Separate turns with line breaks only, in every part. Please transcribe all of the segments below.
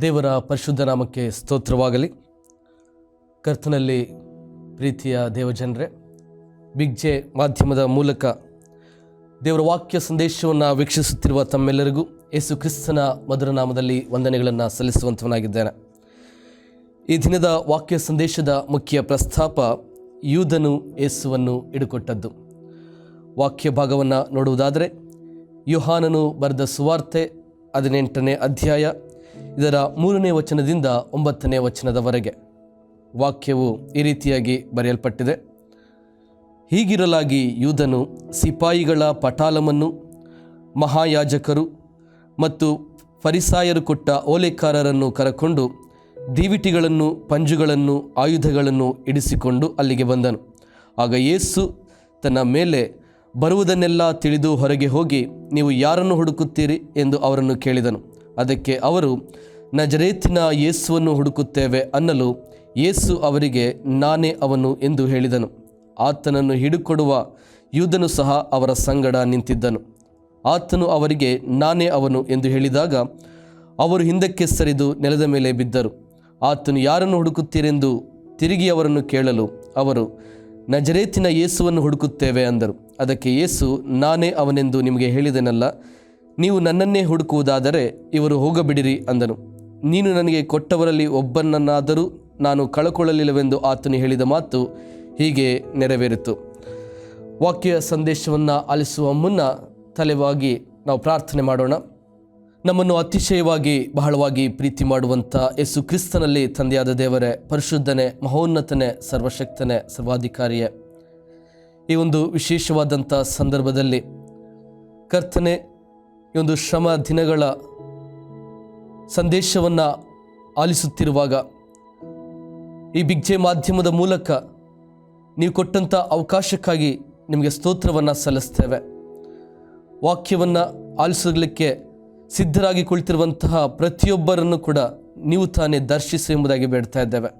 ದೇವರ ಪರಿಶುದ್ಧ ನಾಮಕ್ಕೆ ಸ್ತೋತ್ರವಾಗಲಿ. ಕರ್ತನಲ್ಲಿ ಪ್ರೀತಿಯ ದೇವಜನರೇ ಬಿಗ್ ಜೆ ಮಾಧ್ಯಮದ ಮೂಲಕ ದೇವರ ವಾಕ್ಯ ಸಂದೇಶವನ್ನು ವೀಕ್ಷಿಸುತ್ತಿರುವ ತಮ್ಮೆಲ್ಲರಿಗೂ ಯೇಸು ಕ್ರಿಸ್ತನ ಮಧುರ ನಾಮದಲ್ಲಿ ವಂದನೆಗಳನ್ನು ಸಲ್ಲಿಸುವಂಥವನಾಗಿದ್ದೇನೆ ಈ ದಿನದ ವಾಕ್ಯ ಸಂದೇಶದ ಮುಖ್ಯ ಪ್ರಸ್ತಾಪ ಯೂದನು ಯೇಸುವನ್ನು ಹಿಡುಕೊಟ್ಟದ್ದು. ವಾಕ್ಯ ಭಾಗವನ್ನು ನೋಡುವುದಾದರೆ, ಯುಹಾನನು ಬರೆದ ಸುವಾರ್ತೆ ಹದಿನೆಂಟನೇ ಅಧ್ಯಾಯ ಇದರ ಮೂರನೇ ವಚನದಿಂದ ಒಂಬತ್ತನೇ ವಚನದವರೆಗೆ. ವಾಕ್ಯವು ಈ ರೀತಿಯಾಗಿ ಬರೆಯಲ್ಪಟ್ಟಿದೆ. ಹೀಗಿರಲಾಗಿ ಯೂಧನು ಸಿಪಾಯಿಗಳ ಪಟಾಲಮನ್ನು, ಮಹಾಯಾಜಕರು ಮತ್ತು ಫರಿಸಾಯರು ಕೊಟ್ಟ ಓಲೆಕಾರರನ್ನು ಕರಕೊಂಡು ದೀವಿಟಿಗಳನ್ನು, ಪಂಜುಗಳನ್ನು, ಆಯುಧಗಳನ್ನು ಇಡಿಸಿಕೊಂಡು ಅಲ್ಲಿಗೆ ಬಂದನು. ಆಗ ಯೇಸು ತನ್ನ ಮೇಲೆ ಬರುವುದನ್ನೆಲ್ಲ ತಿಳಿದು ಹೊರಗೆ ಹೋಗಿ, ನೀವು ಯಾರನ್ನು ಹುಡುಕುತ್ತೀರಿ ಎಂದು ಅವರನ್ನು ಕೇಳಿದನು. ಅದಕ್ಕೆ ಅವರು, ನಜರೇತಿನ ಯೇಸುವನ್ನು ಹುಡುಕುತ್ತೇವೆ ಅನ್ನಲು ಯೇಸು ಅವರಿಗೆ, ನಾನೇ ಅವನು ಎಂದು ಹೇಳಿದನು. ಆತನನ್ನು ಹಿಡುಕೊಡುವ ಯೂದನು ಸಹ ಅವರ ಸಂಗಡ ನಿಂತಿದ್ದನು. ಆತನು ಅವರಿಗೆ, ನಾನೇ ಅವನು ಎಂದು ಹೇಳಿದಾಗ ಅವರು ಹಿಂದಕ್ಕೆ ಸರಿದು ನೆಲದ ಮೇಲೆ ಬಿದ್ದರು. ಆತನು ಯಾರನ್ನು ಹುಡುಕುತ್ತೀರೆಂದು ತಿರುಗಿ ಅವರನ್ನು ಕೇಳಲು ಅವರು, ನಜರೇತಿನ ಯೇಸುವನ್ನು ಹುಡುಕುತ್ತೇವೆ ಅಂದರು. ಅದಕ್ಕೆ ಯೇಸು, ನಾನೇ ಅವನೆಂದು ನಿಮಗೆ ಹೇಳಿದೆನಲ್ಲ ನೀವು ನನ್ನನ್ನೇ ಹುಡುಕುವುದಾದರೆ ಇವರು ಹೋಗಬಿಡಿರಿ ಅಂದನು. ನೀನು ನನಗೆ ಕೊಟ್ಟವರಲ್ಲಿ ಒಬ್ಬನನ್ನಾದರೂ ನಾನು ಕಳಕೊಳ್ಳಲಿಲ್ಲವೆಂದು ಆತನು ಹೇಳಿದ ಮಾತು ಹೀಗೆ ನೆರವೇರಿತು. ವಾಕ್ಯ ಸಂದೇಶವನ್ನು ಆಲಿಸುವ ಮುನ್ನ ತಲೆವಾಗಿ ನಾವು ಪ್ರಾರ್ಥನೆ ಮಾಡೋಣ. ನಮ್ಮನ್ನು ಅತಿಶಯವಾಗಿ, ಬಹಳವಾಗಿ ಪ್ರೀತಿ ಮಾಡುವಂಥ ಯೇಸು ಕ್ರಿಸ್ತನಲ್ಲಿ ತಂದೆಯಾದ ದೇವರೇ, ಪರಿಶುದ್ಧನೆ, ಮಹೋನ್ನತನೆ, ಸರ್ವಶಕ್ತನೆ, ಸರ್ವಾಧಿಕಾರಿಯೇ. ಈ ಒಂದು ವಿಶೇಷವಾದಂಥ ಸಂದರ್ಭದಲ್ಲಿ ಕರ್ತನೆ ಈ ಒಂದು ಶ್ರಮ ದಿನಗಳ ಸಂದೇಶವನ್ನು ಆಲಿಸುತ್ತಿರುವಾಗ ಈ ಬಿಗ್ಜೆ ಮಾಧ್ಯಮದ ಮೂಲಕ ನೀವು ಕೊಟ್ಟಂಥ ಅವಕಾಶಕ್ಕಾಗಿ ನಿಮಗೆ ಸ್ತೋತ್ರವನ್ನು ಸಲ್ಲಿಸ್ತೇವೆ. ವಾಕ್ಯವನ್ನು ಆಲಿಸಲಿಕ್ಕೆ ಸಿದ್ಧರಾಗಿ ಕುಳಿತಿರುವಂತಹ ಪ್ರತಿಯೊಬ್ಬರನ್ನು ಕೂಡ ನೀವು ತಾನೇ ದರ್ಶಿಸಿ ಎಂಬುದಾಗಿ ಬೇಡ್ತಾ ಇದ್ದೇವೆ.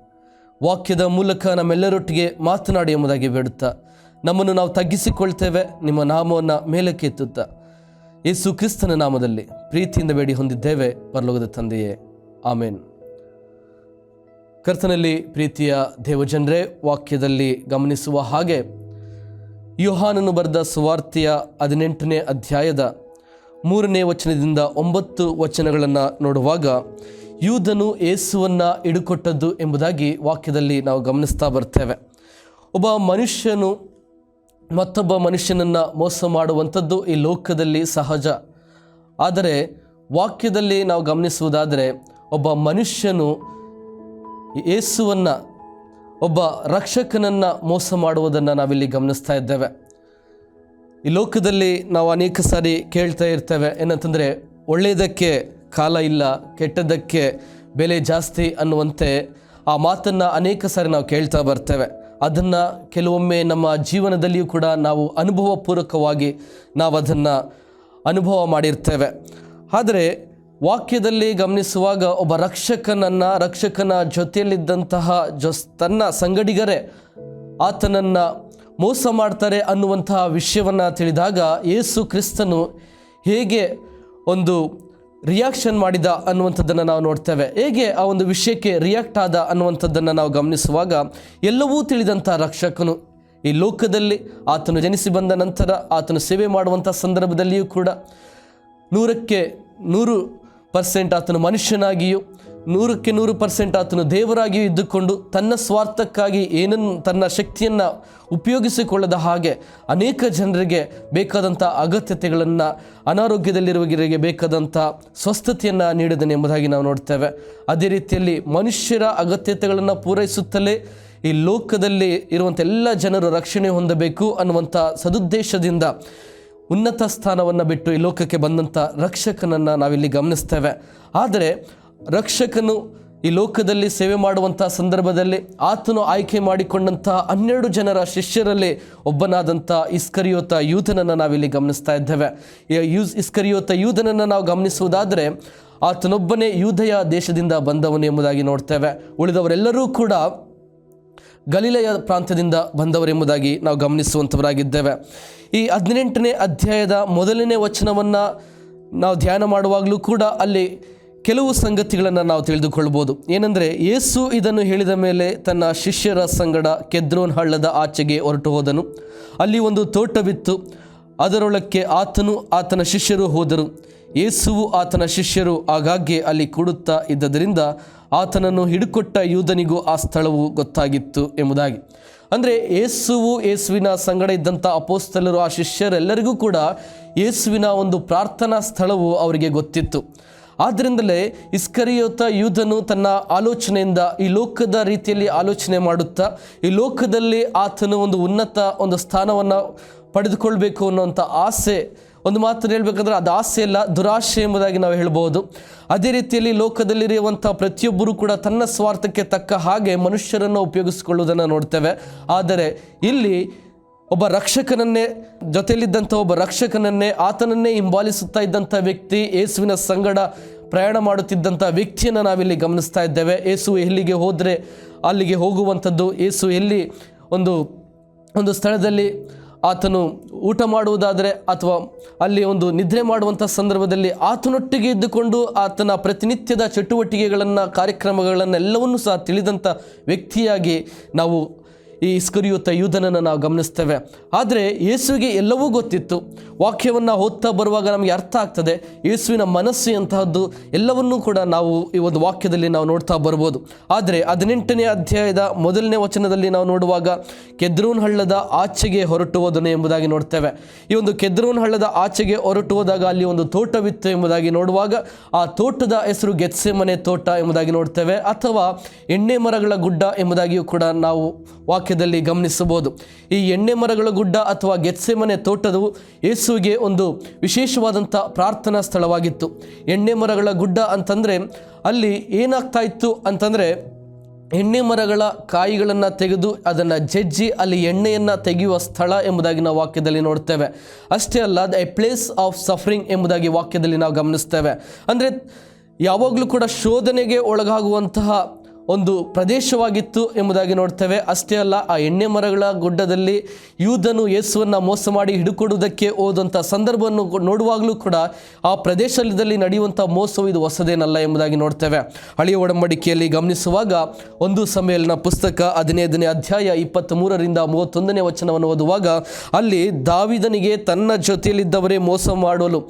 ವಾಕ್ಯದ ಮೂಲಕ ನಮ್ಮೆಲ್ಲರೊಟ್ಟಿಗೆ ಮಾತನಾಡಿ ಎಂಬುದಾಗಿ ಬೇಡುತ್ತಾ ನಮ್ಮನ್ನು ನಾವು ತಗ್ಗಿಸಿಕೊಳ್ತೇವೆ, ನಿಮ್ಮ ನಾಮವನ್ನು ಮೇಲಕ್ಕೆ ಎತ್ತುತ್ತಾ. ಯೇಸು ಕ್ರಿಸ್ತನ ನಾಮದಲ್ಲಿ ಪ್ರೀತಿಯಿಂದ ಬೇಡಿ ಹೊಂದಿದ್ದೇವೆ, ಪರಲೋಕದ ತಂದೆಯೇ. ಆಮೇನ್. ಕರ್ತನಲ್ಲಿ ಪ್ರೀತಿಯ ದೇವಜನರೇ, ವಾಕ್ಯದಲ್ಲಿ ಗಮನಿಸುವ ಹಾಗೆ ಯುಹಾನನ್ನು ಬರೆದ ಸುವಾರ್ತೆಯ ಹದಿನೆಂಟನೇ ಅಧ್ಯಾಯದ ಮೂರನೇ ವಚನದಿಂದ ಒಂಬತ್ತು ವಚನಗಳನ್ನು ನೋಡುವಾಗ, ಯೂದನು ಏಸುವನ್ನು ಹಿಡುಕೊಟ್ಟದ್ದು ಎಂಬುದಾಗಿ ವಾಕ್ಯದಲ್ಲಿ ನಾವು ಗಮನಿಸ್ತಾ ಬರ್ತೇವೆ. ಒಬ್ಬ ಮನುಷ್ಯನು ಮತ್ತೊಬ್ಬ ಮನುಷ್ಯನನ್ನು ಮೋಸ ಮಾಡುವಂಥದ್ದು ಈ ಲೋಕದಲ್ಲಿ ಸಹಜ. ಆದರೆ ವಾಕ್ಯದಲ್ಲಿ ನಾವು ಗಮನಿಸುವುದಾದರೆ, ಒಬ್ಬ ಮನುಷ್ಯನು ಯೇಸುವನ್ನು, ಒಬ್ಬ ರಕ್ಷಕನನ್ನು ಮೋಸ ಮಾಡುವುದನ್ನು ನಾವಿಲ್ಲಿ ಗಮನಿಸ್ತಾ ಇದ್ದೇವೆ. ಈ ಲೋಕದಲ್ಲಿ ನಾವು ಅನೇಕ ಸಾರಿ ಕೇಳ್ತಾ ಇರ್ತೇವೆ, ಏನಂತಂದರೆ ಒಳ್ಳೆಯದಕ್ಕೆ ಕಾಲ ಇಲ್ಲ, ಕೆಟ್ಟದ್ದಕ್ಕೆ ಬೆಲೆ ಜಾಸ್ತಿ ಅನ್ನುವಂತೆ ಆ ಮಾತನ್ನು ಅನೇಕ ಸಾರಿ ನಾವು ಕೇಳ್ತಾ ಬರ್ತೇವೆ. ಅದನ್ನು ಕೆಲವೊಮ್ಮೆ ನಮ್ಮ ಜೀವನದಲ್ಲಿಯೂ ಕೂಡ ನಾವು ಅನುಭವಪೂರ್ವಕವಾಗಿ ನಾವು ಅದನ್ನು ಅನುಭವ ಮಾಡಿರ್ತೇವೆ. ಆದರೆ ವಾಕ್ಯದಲ್ಲಿ ಗಮನಿಸುವಾಗ ಒಬ್ಬ ರಕ್ಷಕನನ್ನು, ರಕ್ಷಕನ ಜೊತೆಯಲ್ಲಿದ್ದಂತಹ ಜೊಸ್, ತನ್ನ ಸಂಗಡಿಗರೇ ಆತನನ್ನು ಮೋಸ ಮಾಡ್ತಾರೆ ಅನ್ನುವಂತಹ ವಿಷಯವನ್ನು ತಿಳಿದಾಗ ಯೇಸು ಕ್ರಿಸ್ತನು ಹೇಗೆ ಒಂದು ರಿಯಾಕ್ಷನ್ ಮಾಡಿದ ಅನ್ನುವಂಥದ್ದನ್ನು ನಾವು ನೋಡ್ತೇವೆ. ಹೇಗೆ ಆ ಒಂದು ವಿಷಯಕ್ಕೆ ರಿಯಾಕ್ಟ್ ಆದ ಅನ್ನುವಂಥದ್ದನ್ನು ನಾವು ಗಮನಿಸುವಾಗ ಎಲ್ಲವೂ ತಿಳಿದಂಥ ರಕ್ಷಕನು ಈ ಲೋಕದಲ್ಲಿ ಆತನು ಜನಿಸಿ ಬಂದ ನಂತರ ಆತನು ಸೇವೆ ಮಾಡುವಂಥ ಸಂದರ್ಭದಲ್ಲಿಯೂ ಕೂಡ ನೂರಕ್ಕೆ ನೂರು ಪರ್ಸೆಂಟ್ ಆತನು ಮನುಷ್ಯನಾಗಿಯೂ ನೂರಕ್ಕೆ ನೂರು ಪರ್ಸೆಂಟ್ ಆತನು ದೇವರಾಗಿಯೂ ಇದ್ದುಕೊಂಡು ತನ್ನ ಸ್ವಾರ್ಥಕ್ಕಾಗಿ ಏನನ್ನು ತನ್ನ ಶಕ್ತಿಯನ್ನು ಉಪಯೋಗಿಸಿಕೊಳ್ಳದ ಹಾಗೆ ಅನೇಕ ಜನರಿಗೆ ಬೇಕಾದಂಥ ಅಗತ್ಯತೆಗಳನ್ನು, ಅನಾರೋಗ್ಯದಲ್ಲಿರುವವರಿಗೆ ಬೇಕಾದಂಥ ಸ್ವಸ್ಥತೆಯನ್ನು ನೀಡಿದನು ಎಂಬುದಾಗಿ ನಾವು ನೋಡ್ತೇವೆ. ಅದೇ ರೀತಿಯಲ್ಲಿ ಮನುಷ್ಯರ ಅಗತ್ಯತೆಗಳನ್ನು ಪೂರೈಸುತ್ತಲೇ ಈ ಲೋಕದಲ್ಲಿ ಇರುವಂಥ ಎಲ್ಲ ಜನರು ರಕ್ಷಣೆ ಹೊಂದಬೇಕು ಅನ್ನುವಂಥ ಸದುದ್ದೇಶದಿಂದ ಉನ್ನತ ಸ್ಥಾನವನ್ನು ಬಿಟ್ಟು ಈ ಲೋಕಕ್ಕೆ ಬಂದಂಥ ರಕ್ಷಕನನ್ನು ನಾವಿಲ್ಲಿ ಗಮನಿಸ್ತೇವೆ. ಆದರೆ ರಕ್ಷಕನು ಈ ಲೋಕದಲ್ಲಿ ಸೇವೆ ಮಾಡುವಂತಹ ಸಂದರ್ಭದಲ್ಲಿ ಆತನು ಆಯ್ಕೆ ಮಾಡಿಕೊಂಡಂತಹ ಹನ್ನೆರಡು ಜನರ ಶಿಷ್ಯರಲ್ಲಿ ಒಬ್ಬನಾದಂಥ ಇಸ್ಕರಿಯೋತ ಯೂಧನನ್ನು ನಾವಿಲ್ಲಿ ಗಮನಿಸ್ತಾ ಇದ್ದೇವೆ. ಯೂಸ್ ಇಸ್ಕರಿಯೋತ ಯೂಧನನ್ನು ನಾವು ಗಮನಿಸುವುದಾದರೆ ಆತನೊಬ್ಬನೇ ಯೂಧಯ ದೇಶದಿಂದ ಬಂದವನು ಎಂಬುದಾಗಿ ನೋಡ್ತೇವೆ. ಉಳಿದವರೆಲ್ಲರೂ ಕೂಡ ಗಲೀಲೆಯ ಪ್ರಾಂತ್ಯದಿಂದ ಬಂದವರೆಂಬುದಾಗಿ ನಾವು ಗಮನಿಸುವಂಥವರಾಗಿದ್ದೇವೆ. ಈ ಹದಿನೆಂಟನೇ ಅಧ್ಯಾಯದ ಮೊದಲನೇ ವಚನವನ್ನು ನಾವು ಧ್ಯಾನ ಮಾಡುವಾಗಲೂ ಕೂಡ ಅಲ್ಲಿ ಕೆಲವು ಸಂಗತಿಗಳನ್ನು ನಾವು ತಿಳಿದುಕೊಳ್ಬೋದು ಏನೆಂದರೆ ಯೇಸು ಇದನ್ನು ಹೇಳಿದ ಮೇಲೆ ತನ್ನ ಶಿಷ್ಯರ ಸಂಗಡ ಕೆದ್ರೋನ್ ಹಳ್ಳದ ಆಚೆಗೆ ಹೊರಟು ಹೋದನು. ಅಲ್ಲಿ ಒಂದು ತೋಟವಿತ್ತು. ಅದರೊಳಕ್ಕೆ ಆತನು ಆತನ ಶಿಷ್ಯರು ಹೋದರು. ಯೇಸುವು ಆತನ ಶಿಷ್ಯರು ಆಗಾಗ್ಗೆ ಅಲ್ಲಿ ಕೂಡುತ್ತಾ ಇದ್ದದರಿಂದ ಆತನನ್ನು ಹಿಡುಕೊಟ್ಟ ಯೂದನಿಗೂ ಆ ಸ್ಥಳವು ಗೊತ್ತಾಗಿತ್ತು ಎಂಬುದಾಗಿ. ಅಂದರೆ ಯೇಸುವು ಯೇಸುವಿನ ಸಂಗಡ ಇದ್ದಂಥ ಅಪೋಸ್ತಲರು ಆ ಶಿಷ್ಯರೆಲ್ಲರಿಗೂ ಕೂಡ ಯೇಸುವಿನ ಒಂದು ಪ್ರಾರ್ಥನಾ ಸ್ಥಳವು ಅವರಿಗೆ ಗೊತ್ತಿತ್ತು. ಆದ್ದರಿಂದಲೇ ಇಸ್ಕರಿಯೋತ ಯೂಧನು ತನ್ನ ಆಲೋಚನೆಯಿಂದ ಈ ಲೋಕದ ರೀತಿಯಲ್ಲಿ ಆಲೋಚನೆ ಮಾಡುತ್ತಾ, ಈ ಲೋಕದಲ್ಲಿ ಆತನು ಒಂದು ಉನ್ನತ ಒಂದು ಸ್ಥಾನವನ್ನು ಪಡೆದುಕೊಳ್ಬೇಕು ಅನ್ನೋಂಥ ಆಸೆ, ಒಂದು ಮಾತು ಹೇಳಬೇಕಂದ್ರೆ ಅದು ಆಸೆ ಇಲ್ಲ ದುರಾಶೆ ಎಂಬುದಾಗಿ ನಾವು ಹೇಳ್ಬೋದು. ಅದೇ ರೀತಿಯಲ್ಲಿ ಲೋಕದಲ್ಲಿರುವಂಥ ಪ್ರತಿಯೊಬ್ಬರೂ ಕೂಡ ತನ್ನ ಸ್ವಾರ್ಥಕ್ಕೆ ತಕ್ಕ ಹಾಗೆ ಮನುಷ್ಯರನ್ನು ಉಪಯೋಗಿಸಿಕೊಳ್ಳುವುದನ್ನು ನೋಡ್ತೇವೆ. ಆದರೆ ಇಲ್ಲಿ ಒಬ್ಬ ರಕ್ಷಕನನ್ನೇ, ಜೊತೆಯಲ್ಲಿದ್ದಂಥ ಒಬ್ಬ ರಕ್ಷಕನನ್ನೇ, ಆತನನ್ನೇ ಹಿಂಬಾಲಿಸುತ್ತಾ ಇದ್ದಂಥ ವ್ಯಕ್ತಿ, ಯೇಸುವಿನ ಸಂಗಡ ಪ್ರಯಾಣ ಮಾಡುತ್ತಿದ್ದಂಥ ವ್ಯಕ್ತಿಯನ್ನು ನಾವಿಲ್ಲಿ ಗಮನಿಸ್ತಾ ಇದ್ದೇವೆ. ಏಸು ಎಲ್ಲಿಗೆ ಹೋದರೆ ಅಲ್ಲಿಗೆ ಹೋಗುವಂಥದ್ದು. ಏಸು ಎಲ್ಲಿ ಒಂದು ಒಂದು ಸ್ಥಳದಲ್ಲಿ ಆತನು ಊಟ ಮಾಡುವುದಾದರೆ ಅಥವಾ ಅಲ್ಲಿ ಒಂದು ನಿದ್ರೆ ಮಾಡುವಂಥ ಸಂದರ್ಭದಲ್ಲಿ ಆತನೊಟ್ಟಿಗೆ ಇದ್ದುಕೊಂಡು ಆತನ ಪ್ರತಿನಿತ್ಯದ ಚಟುವಟಿಕೆಗಳನ್ನು, ಕಾರ್ಯಕ್ರಮಗಳನ್ನೆಲ್ಲವನ್ನೂ ಸಹ ತಿಳಿದಂಥ ವ್ಯಕ್ತಿಯಾಗಿ ನಾವು ಈ ಇಸ್ಕರಿಯುತ್ತ ಯೂಧನನ್ನು ನಾವು ಗಮನಿಸ್ತೇವೆ. ಆದರೆ ಯೇಸುವಿಗೆ ಎಲ್ಲವೂ ಗೊತ್ತಿತ್ತು. ವಾಕ್ಯವನ್ನು ಓದ್ತಾ ಬರುವಾಗ ನಮಗೆ ಅರ್ಥ ಆಗ್ತದೆ. ಯೇಸುವಿನ ಮನಸ್ಸು ಎಂತಹದ್ದು ಎಲ್ಲವನ್ನೂ ಕೂಡ ನಾವು ಈ ಒಂದು ವಾಕ್ಯದಲ್ಲಿ ನಾವು ನೋಡ್ತಾ ಬರ್ಬೋದು. ಆದರೆ ಹದಿನೆಂಟನೇ ಅಧ್ಯಾಯದ ಮೊದಲನೇ ವಚನದಲ್ಲಿ ನಾವು ನೋಡುವಾಗ ಕೆದ್ರೂನ್ ಹಳ್ಳದ ಆಚೆಗೆ ಹೊರಟುವುದನ್ನು ಎಂಬುದಾಗಿ ನೋಡ್ತೇವೆ. ಈ ಒಂದು ಕೆದ್ರೂನ್ ಹಳ್ಳದ ಆಚೆಗೆ ಹೊರಟುವುದಾಗ ಅಲ್ಲಿ ಒಂದು ತೋಟವಿತ್ತು ಎಂಬುದಾಗಿ ನೋಡುವಾಗ ಆ ತೋಟದ ಹೆಸರು ಗೆತ್ಸೆ ಮನೆ ತೋಟ ಎಂಬುದಾಗಿ ನೋಡ್ತೇವೆ. ಅಥವಾ ಎಣ್ಣೆ ಮರಗಳ ಗುಡ್ಡ ಎಂಬುದಾಗಿಯೂ ಕೂಡ ನಾವು ವಾಕ್ಯದಲ್ಲಿ ಗಮನಿಸಬಹುದು. ಈ ಎಣ್ಣೆ ಮರಗಳ ಗುಡ್ಡ ಅಥವಾ ಗೆತ್ಸೆಮನೆ ತೋಟದವು ಯೇಸುವಿಗೆ ಒಂದು ವಿಶೇಷವಾದಂಥ ಪ್ರಾರ್ಥನಾ ಸ್ಥಳವಾಗಿತ್ತು. ಎಣ್ಣೆ ಮರಗಳ ಗುಡ್ಡ ಅಂತಂದರೆ ಅಲ್ಲಿ ಏನಾಗ್ತಾ ಇತ್ತು ಅಂತಂದರೆ ಎಣ್ಣೆ ಮರಗಳ ಕಾಯಿಗಳನ್ನು ತೆಗೆದು ಅದನ್ನು ಜಜ್ಜಿ ಅಲ್ಲಿ ಎಣ್ಣೆಯನ್ನು ತೆಗೆಯುವ ಸ್ಥಳ ಎಂಬುದಾಗಿ ನಾವು ವಾಕ್ಯದಲ್ಲಿ ನೋಡ್ತೇವೆ. ಅಷ್ಟೇ ಅಲ್ಲ ಎ ಪ್ಲೇಸ್ ಆಫ್ ಸಫರಿಂಗ್ ಎಂಬುದಾಗಿ ವಾಕ್ಯದಲ್ಲಿ ನಾವು ಗಮನಿಸ್ತೇವೆ. ಅಂದರೆ ಯಾವಾಗಲೂ ಕೂಡ ಶೋಧನೆಗೆ ಒಳಗಾಗುವಂತಹ ಒಂದು ಪ್ರದೇಶವಾಗಿತ್ತು ಎಂಬುದಾಗಿ ನೋಡ್ತೇವೆ. ಅಷ್ಟೇ ಅಲ್ಲ, ಆ ಎಣ್ಣೆ ಮರಗಳ ಗುಡ್ಡದಲ್ಲಿ ಯೂದನು ಯೇಸುವನ್ನು ಮೋಸ ಮಾಡಿ ಹಿಡುಕೊಡುವುದಕ್ಕೆ ಹೋದಂಥ ಸಂದರ್ಭವನ್ನು ನೋಡುವಾಗಲೂ ಕೂಡ ಆ ಪ್ರದೇಶದಲ್ಲಿ ನಡೆಯುವಂಥ ಮೋಸವು ಇದು ಹೊಸದೇನಲ್ಲ ಎಂಬುದಾಗಿ ನೋಡ್ತೇವೆ. ಹಳೆಯ ಒಡಂಬಡಿಕೆಯಲ್ಲಿ ಗಮನಿಸುವಾಗ ಒಂದು ಸಮ್ಮೇಳನ ಪುಸ್ತಕ ಹದಿನೈದನೇ ಅಧ್ಯಾಯ ಇಪ್ಪತ್ತ್ ಮೂರರಿಂದ ಮೂವತ್ತೊಂದನೇ ವಚನವನ್ನು ಓದುವಾಗ, ಅಲ್ಲಿ ದಾವಿದನಿಗೆ ತನ್ನ ಜೊತೆಯಲ್ಲಿದ್ದವರೇ ಮೋಸ ಮಾಡಲು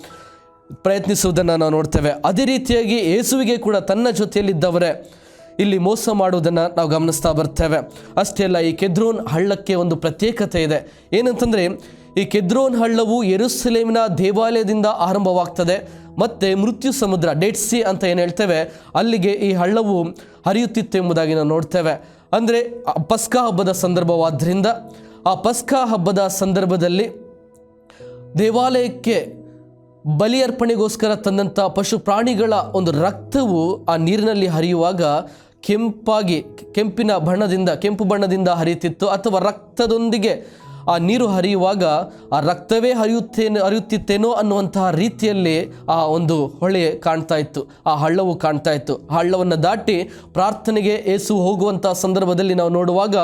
ಪ್ರಯತ್ನಿಸುವುದನ್ನು ನಾವು ನೋಡ್ತೇವೆ. ಅದೇ ರೀತಿಯಾಗಿ ಯೇಸುವಿಗೆ ಕೂಡ ತನ್ನ ಜೊತೆಯಲ್ಲಿದ್ದವರೇ ಇಲ್ಲಿ ಮೋಸ ಮಾಡುವುದನ್ನು ನಾವು ಗಮನಿಸ್ತಾ ಬರ್ತೇವೆ. ಅಷ್ಟೇ ಅಲ್ಲ, ಈ ಕೆದ್ರೋನ್ ಹಳ್ಳಕ್ಕೆ ಒಂದು ಪ್ರತ್ಯೇಕತೆ ಇದೆ. ಏನಂತಂದರೆ, ಈ ಕೆದ್ರೋನ್ ಹಳ್ಳವು ಯೆರೂಸಲೇಮಿನ ದೇವಾಲಯದಿಂದ ಆರಂಭವಾಗ್ತದೆ. ಮತ್ತು ಮೃತ್ಯು ಸಮುದ್ರ, ಡೆಡ್ ಸಿ ಅಂತ ಏನು ಹೇಳ್ತೇವೆ, ಅಲ್ಲಿಗೆ ಈ ಹಳ್ಳವು ಹರಿಯುತ್ತಿತ್ತು ಎಂಬುದಾಗಿ ನಾವು ನೋಡ್ತೇವೆ. ಅಂದರೆ ಪಸ್ಕಾ ಹಬ್ಬದ ಸಂದರ್ಭವಾದ್ದರಿಂದ ಆ ಪಸ್ಕಾ ಹಬ್ಬದ ಸಂದರ್ಭದಲ್ಲಿ ದೇವಾಲಯಕ್ಕೆ ಬಲಿ ಅರ್ಪಣೆಗೋಸ್ಕರ ತಂದಂಥ ಪಶು ಪ್ರಾಣಿಗಳ ಒಂದು ರಕ್ತವು ಆ ನೀರಿನಲ್ಲಿ ಹರಿಯುವಾಗ ಕೆಂಪಾಗಿ, ಕೆಂಪಿನ ಬಣ್ಣದಿಂದ, ಕೆಂಪು ಬಣ್ಣದಿಂದ ಹರಿಯುತ್ತಿತ್ತು. ಅಥವಾ ರಕ್ತದೊಂದಿಗೆ ಆ ನೀರು ಹರಿಯುವಾಗ ಆ ರಕ್ತವೇ ಹರಿಯುತ್ತೇನೆ, ಹರಿಯುತ್ತಿತ್ತೇನೋ ಅನ್ನುವಂತಹ ರೀತಿಯಲ್ಲಿ ಆ ಒಂದು ಹೊಳೆ ಕಾಣ್ತಾ ಇತ್ತು. ಆ ಹಳ್ಳವು ಕಾಣ್ತಾ ಇತ್ತು. ಹಳ್ಳವನ್ನು ದಾಟಿ ಪ್ರಾರ್ಥನೆಗೆ ಏಸು ಹೋಗುವಂತಹ ಸಂದರ್ಭದಲ್ಲಿ ನಾವು ನೋಡುವಾಗ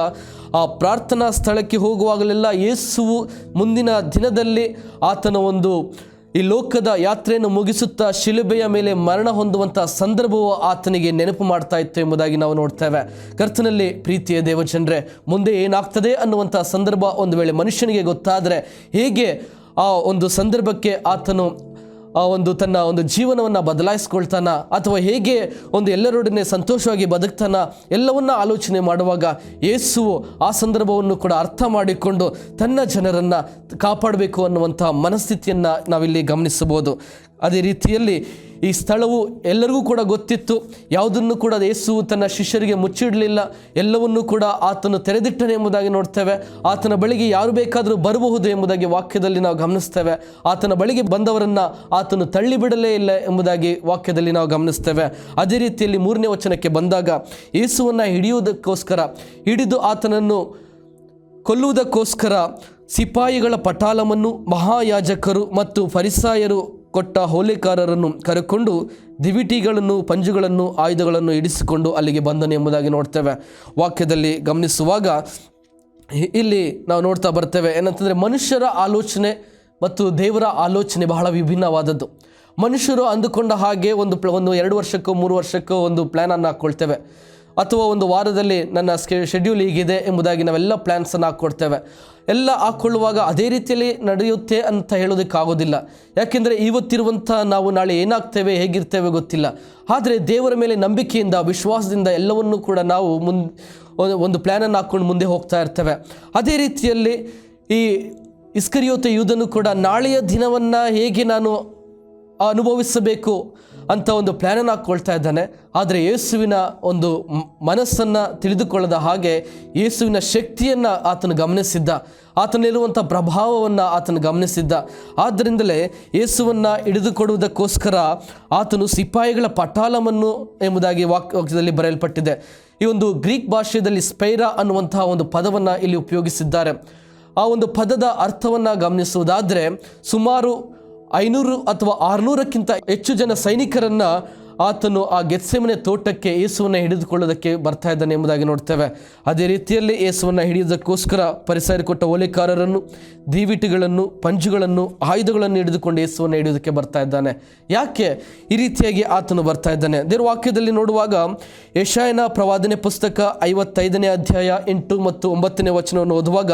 ಆ ಪ್ರಾರ್ಥನಾ ಸ್ಥಳಕ್ಕೆ ಹೋಗುವಾಗಲೆಲ್ಲ ಏಸುವು ಮುಂದಿನ ದಿನದಲ್ಲಿ ಆತನ ಒಂದು ಈ ಲೋಕದ ಯಾತ್ರೆಯನ್ನು ಮುಗಿಸುತ್ತಾ ಶಿಲುಬೆಯ ಮೇಲೆ ಮರಣ ಹೊಂದುವಂಥ ಸಂದರ್ಭವು ಆತನಿಗೆ ನೆನಪು ಮಾಡ್ತಾ ಇತ್ತು ಎಂಬುದಾಗಿ ನಾವು ನೋಡ್ತೇವೆ. ಕರ್ತನಲ್ಲಿ ಪ್ರೀತಿಯ ದೇವಜನರೇ, ಮುಂದೆ ಏನಾಗ್ತದೆ ಅನ್ನುವಂಥ ಸಂದರ್ಭ ಒಂದು ವೇಳೆ ಮನುಷ್ಯನಿಗೆ ಗೊತ್ತಾದರೆ ಹೇಗೆ ಆ ಒಂದು ಸಂದರ್ಭಕ್ಕೆ ಆತನು ಆ ಒಂದು ತನ್ನ ಒಂದು ಜೀವನವನ್ನು ಬದಲಾಯಿಸ್ಕೊಳ್ತಾನ ಅಥವಾ ಹೇಗೆ ಒಂದು ಎಲ್ಲರೊಡನೆ ಸಂತೋಷವಾಗಿ ಬದುಕ್ತಾನ ಎಲ್ಲವನ್ನ ಆಲೋಚನೆ ಮಾಡುವಾಗ ಯೇಸುವು ಆ ಸಂದರ್ಭವನ್ನು ಕೂಡ ಅರ್ಥ ಮಾಡಿಕೊಂಡು ತನ್ನ ಜನರನ್ನು ಕಾಪಾಡಬೇಕು ಅನ್ನುವಂಥ ಮನಸ್ಥಿತಿಯನ್ನು ನಾವಿಲ್ಲಿ ಗಮನಿಸಬಹುದು. ಅದೇ ರೀತಿಯಲ್ಲಿ ಈ ಸ್ಥಳವು ಎಲ್ಲರಿಗೂ ಕೂಡ ಗೊತ್ತಿತ್ತು. ಯಾವುದನ್ನು ಕೂಡ ಯೇಸು ತನ್ನ ಶಿಷ್ಯರಿಗೆ ಮುಚ್ಚಿಡಲಿಲ್ಲ, ಎಲ್ಲವನ್ನೂ ಕೂಡ ಆತನು ತೆರೆದಿಟ್ಟನೆ ಎಂಬುದಾಗಿ ನೋಡ್ತೇವೆ. ಆತನ ಬಳಿಗೆ ಯಾರು ಬೇಕಾದರೂ ಬರಬಹುದು ಎಂಬುದಾಗಿ ವಾಕ್ಯದಲ್ಲಿ ನಾವು ಗಮನಿಸ್ತೇವೆ. ಆತನ ಬಳಿಗೆ ಬಂದವರನ್ನು ಆತನು ತಳ್ಳಿಬಿಡಲೇ ಇಲ್ಲ ಎಂಬುದಾಗಿ ವಾಕ್ಯದಲ್ಲಿ ನಾವು ಗಮನಿಸ್ತೇವೆ. ಅದೇ ರೀತಿಯಲ್ಲಿ ಮೂರನೇ ವಚನಕ್ಕೆ ಬಂದಾಗ, ಯೇಸುವನ್ನು ಹಿಡಿಯುವುದಕ್ಕೋಸ್ಕರ, ಹಿಡಿದು ಆತನನ್ನು ಕೊಲ್ಲುವುದಕ್ಕೋಸ್ಕರ ಸಿಪಾಯಿಗಳ ಪಟಾಲವನ್ನು ಮಹಾಯಾಜಕರು ಮತ್ತು ಫರಿಸಾಯರು ಕೊಟ್ಟ ಹೋಲಿಕಾರರನ್ನು ಕರೆಕೊಂಡು ದಿವಿಟಿಗಳನ್ನು, ಪಂಜುಗಳನ್ನು, ಆಯುಧಗಳನ್ನು ಇಡಿಸಿಕೊಂಡು ಅಲ್ಲಿಗೆ ಬಂದನು ಎಂಬುದಾಗಿ ನೋಡ್ತೇವೆ. ವಾಕ್ಯದಲ್ಲಿ ಗಮನಿಸುವಾಗ ಇಲ್ಲಿ ನಾವು ನೋಡ್ತಾ ಬರ್ತೇವೆ, ಏನಂತಂದರೆ ಮನುಷ್ಯರ ಆಲೋಚನೆ ಮತ್ತು ದೇವರ ಆಲೋಚನೆ ಬಹಳ ವಿಭಿನ್ನವಾದದ್ದು. ಮನುಷ್ಯರು ಅಂದುಕೊಂಡ ಹಾಗೆ ಒಂದು ಪ್ಲ ಒಂದು ಎರಡು ವರ್ಷಕ್ಕೂ, ಮೂರು ವರ್ಷಕ್ಕೋ ಒಂದು ಪ್ಲ್ಯಾನನ್ನು ಹಾಕ್ಕೊಳ್ತೇವೆ ಅಥವಾ ಒಂದು ವಾರದಲ್ಲಿ ನನ್ನ ಶೆಡ್ಯೂಲ್ ಹೀಗಿದೆ ಎಂಬುದಾಗಿ ನಾವೆಲ್ಲ ಪ್ಲ್ಯಾನ್ಸನ್ನು ಹಾಕ್ಕೊಡ್ತೇವೆ. ಎಲ್ಲ ಹಾಕ್ಕೊಳ್ಳುವಾಗ ಅದೇ ರೀತಿಯಲ್ಲಿ ನಡೆಯುತ್ತೆ ಅಂತ ಹೇಳೋದಕ್ಕಾಗೋದಿಲ್ಲ. ಯಾಕೆಂದರೆ ಇವತ್ತಿರುವಂಥ ನಾವು ನಾಳೆ ಏನಾಗ್ತೇವೆ, ಹೇಗಿರ್ತೇವೆ ಗೊತ್ತಿಲ್ಲ. ಆದರೆ ದೇವರ ಮೇಲೆ ನಂಬಿಕೆಯಿಂದ, ವಿಶ್ವಾಸದಿಂದ ಎಲ್ಲವನ್ನೂ ಕೂಡ ನಾವು ಮುನ್ ಒಂದು- ಒಂದು ಪ್ಲ್ಯಾನನ್ನು ಹಾಕ್ಕೊಂಡು ಮುಂದೆ ಹೋಗ್ತಾ ಇರ್ತೇವೆ. ಅದೇ ರೀತಿಯಲ್ಲಿ ಈ ಇಸ್ಕರಿಯೋತ ಯೂದನು ಕೂಡ ನಾಳೆಯ ದಿನವನ್ನು ಹೇಗೆ ನಾನು ಅನುಭವಿಸಬೇಕು ಅಂತ ಒಂದು ಪ್ಲ್ಯಾನನ್ನು ಹಾಕ್ಕೊಳ್ತಾ ಇದ್ದಾನೆ. ಆದರೆ ಯೇಸುವಿನ ಒಂದು ಮನಸ್ಸನ್ನು ತಿಳಿದುಕೊಳ್ಳದ ಹಾಗೆ ಯೇಸುವಿನ ಶಕ್ತಿಯನ್ನು ಆತನು ಗಮನಿಸಿದ್ದ. ಆತನಲ್ಲಿರುವಂಥ ಪ್ರಭಾವವನ್ನು ಆತನು ಗಮನಿಸಿದ್ದ. ಆದ್ದರಿಂದಲೇ ಯೇಸುವನ್ನು ಹಿಡಿದುಕೊಡುವುದಕ್ಕೋಸ್ಕರ ಆತನು ಸಿಪಾಯಿಗಳ ಪಟಾಲಮನ್ನು ಎಂಬುದಾಗಿ ವಾಕ್ಯದಲ್ಲಿ ಬರೆಯಲ್ಪಟ್ಟಿದೆ. ಈ ಒಂದು ಗ್ರೀಕ್ ಭಾಷೆಯಲ್ಲಿ ಸ್ಪೈರಾ ಅನ್ನುವಂತಹ ಒಂದು ಪದವನ್ನು ಇಲ್ಲಿ ಉಪಯೋಗಿಸಿದ್ದಾರೆ. ಆ ಒಂದು ಪದದ ಅರ್ಥವನ್ನು ಗಮನಿಸುವುದಾದರೆ ಸುಮಾರು ಐನೂರು ಅಥವಾ ಆರುನೂರಕ್ಕಿಂತ ಹೆಚ್ಚು ಜನ ಸೈನಿಕರನ್ನು ಆತನು ಆ ಗೆತ್ಸೆಮನೆ ತೋಟಕ್ಕೆ ಏಸುವನ್ನು ಹಿಡಿದುಕೊಳ್ಳೋದಕ್ಕೆ ಬರ್ತಾ ಇದ್ದಾನೆ ಎಂಬುದಾಗಿ ನೋಡ್ತೇವೆ. ಅದೇ ರೀತಿಯಲ್ಲಿ ಏಸುವನ್ನು ಹಿಡಿಯೋದಕ್ಕೋಸ್ಕರ ಪರಿಸರ ಕೊಟ್ಟ ಓಲೆಕಾರರನ್ನು, ದೀವಿಟಿಗಳನ್ನು, ಪಂಜುಗಳನ್ನು, ಆಯುಧಗಳನ್ನು ಹಿಡಿದುಕೊಂಡು ಯೇಸುವನ್ನು ಹಿಡಿಯೋದಕ್ಕೆ ಬರ್ತಾ ಇದ್ದಾನೆ. ಯಾಕೆ ಈ ರೀತಿಯಾಗಿ ಆತನು ಬರ್ತಾ ಇದ್ದಾನೆ? ದೇವ್ರ ವಾಕ್ಯದಲ್ಲಿ ನೋಡುವಾಗ ಯಶಾಯನ ಪ್ರವಾದನೆ ಪುಸ್ತಕ ಐವತ್ತೈದನೇ ಅಧ್ಯಾಯ ಎಂಟು ಮತ್ತು ಒಂಬತ್ತನೇ ವಚನವನ್ನು ಓದುವಾಗ,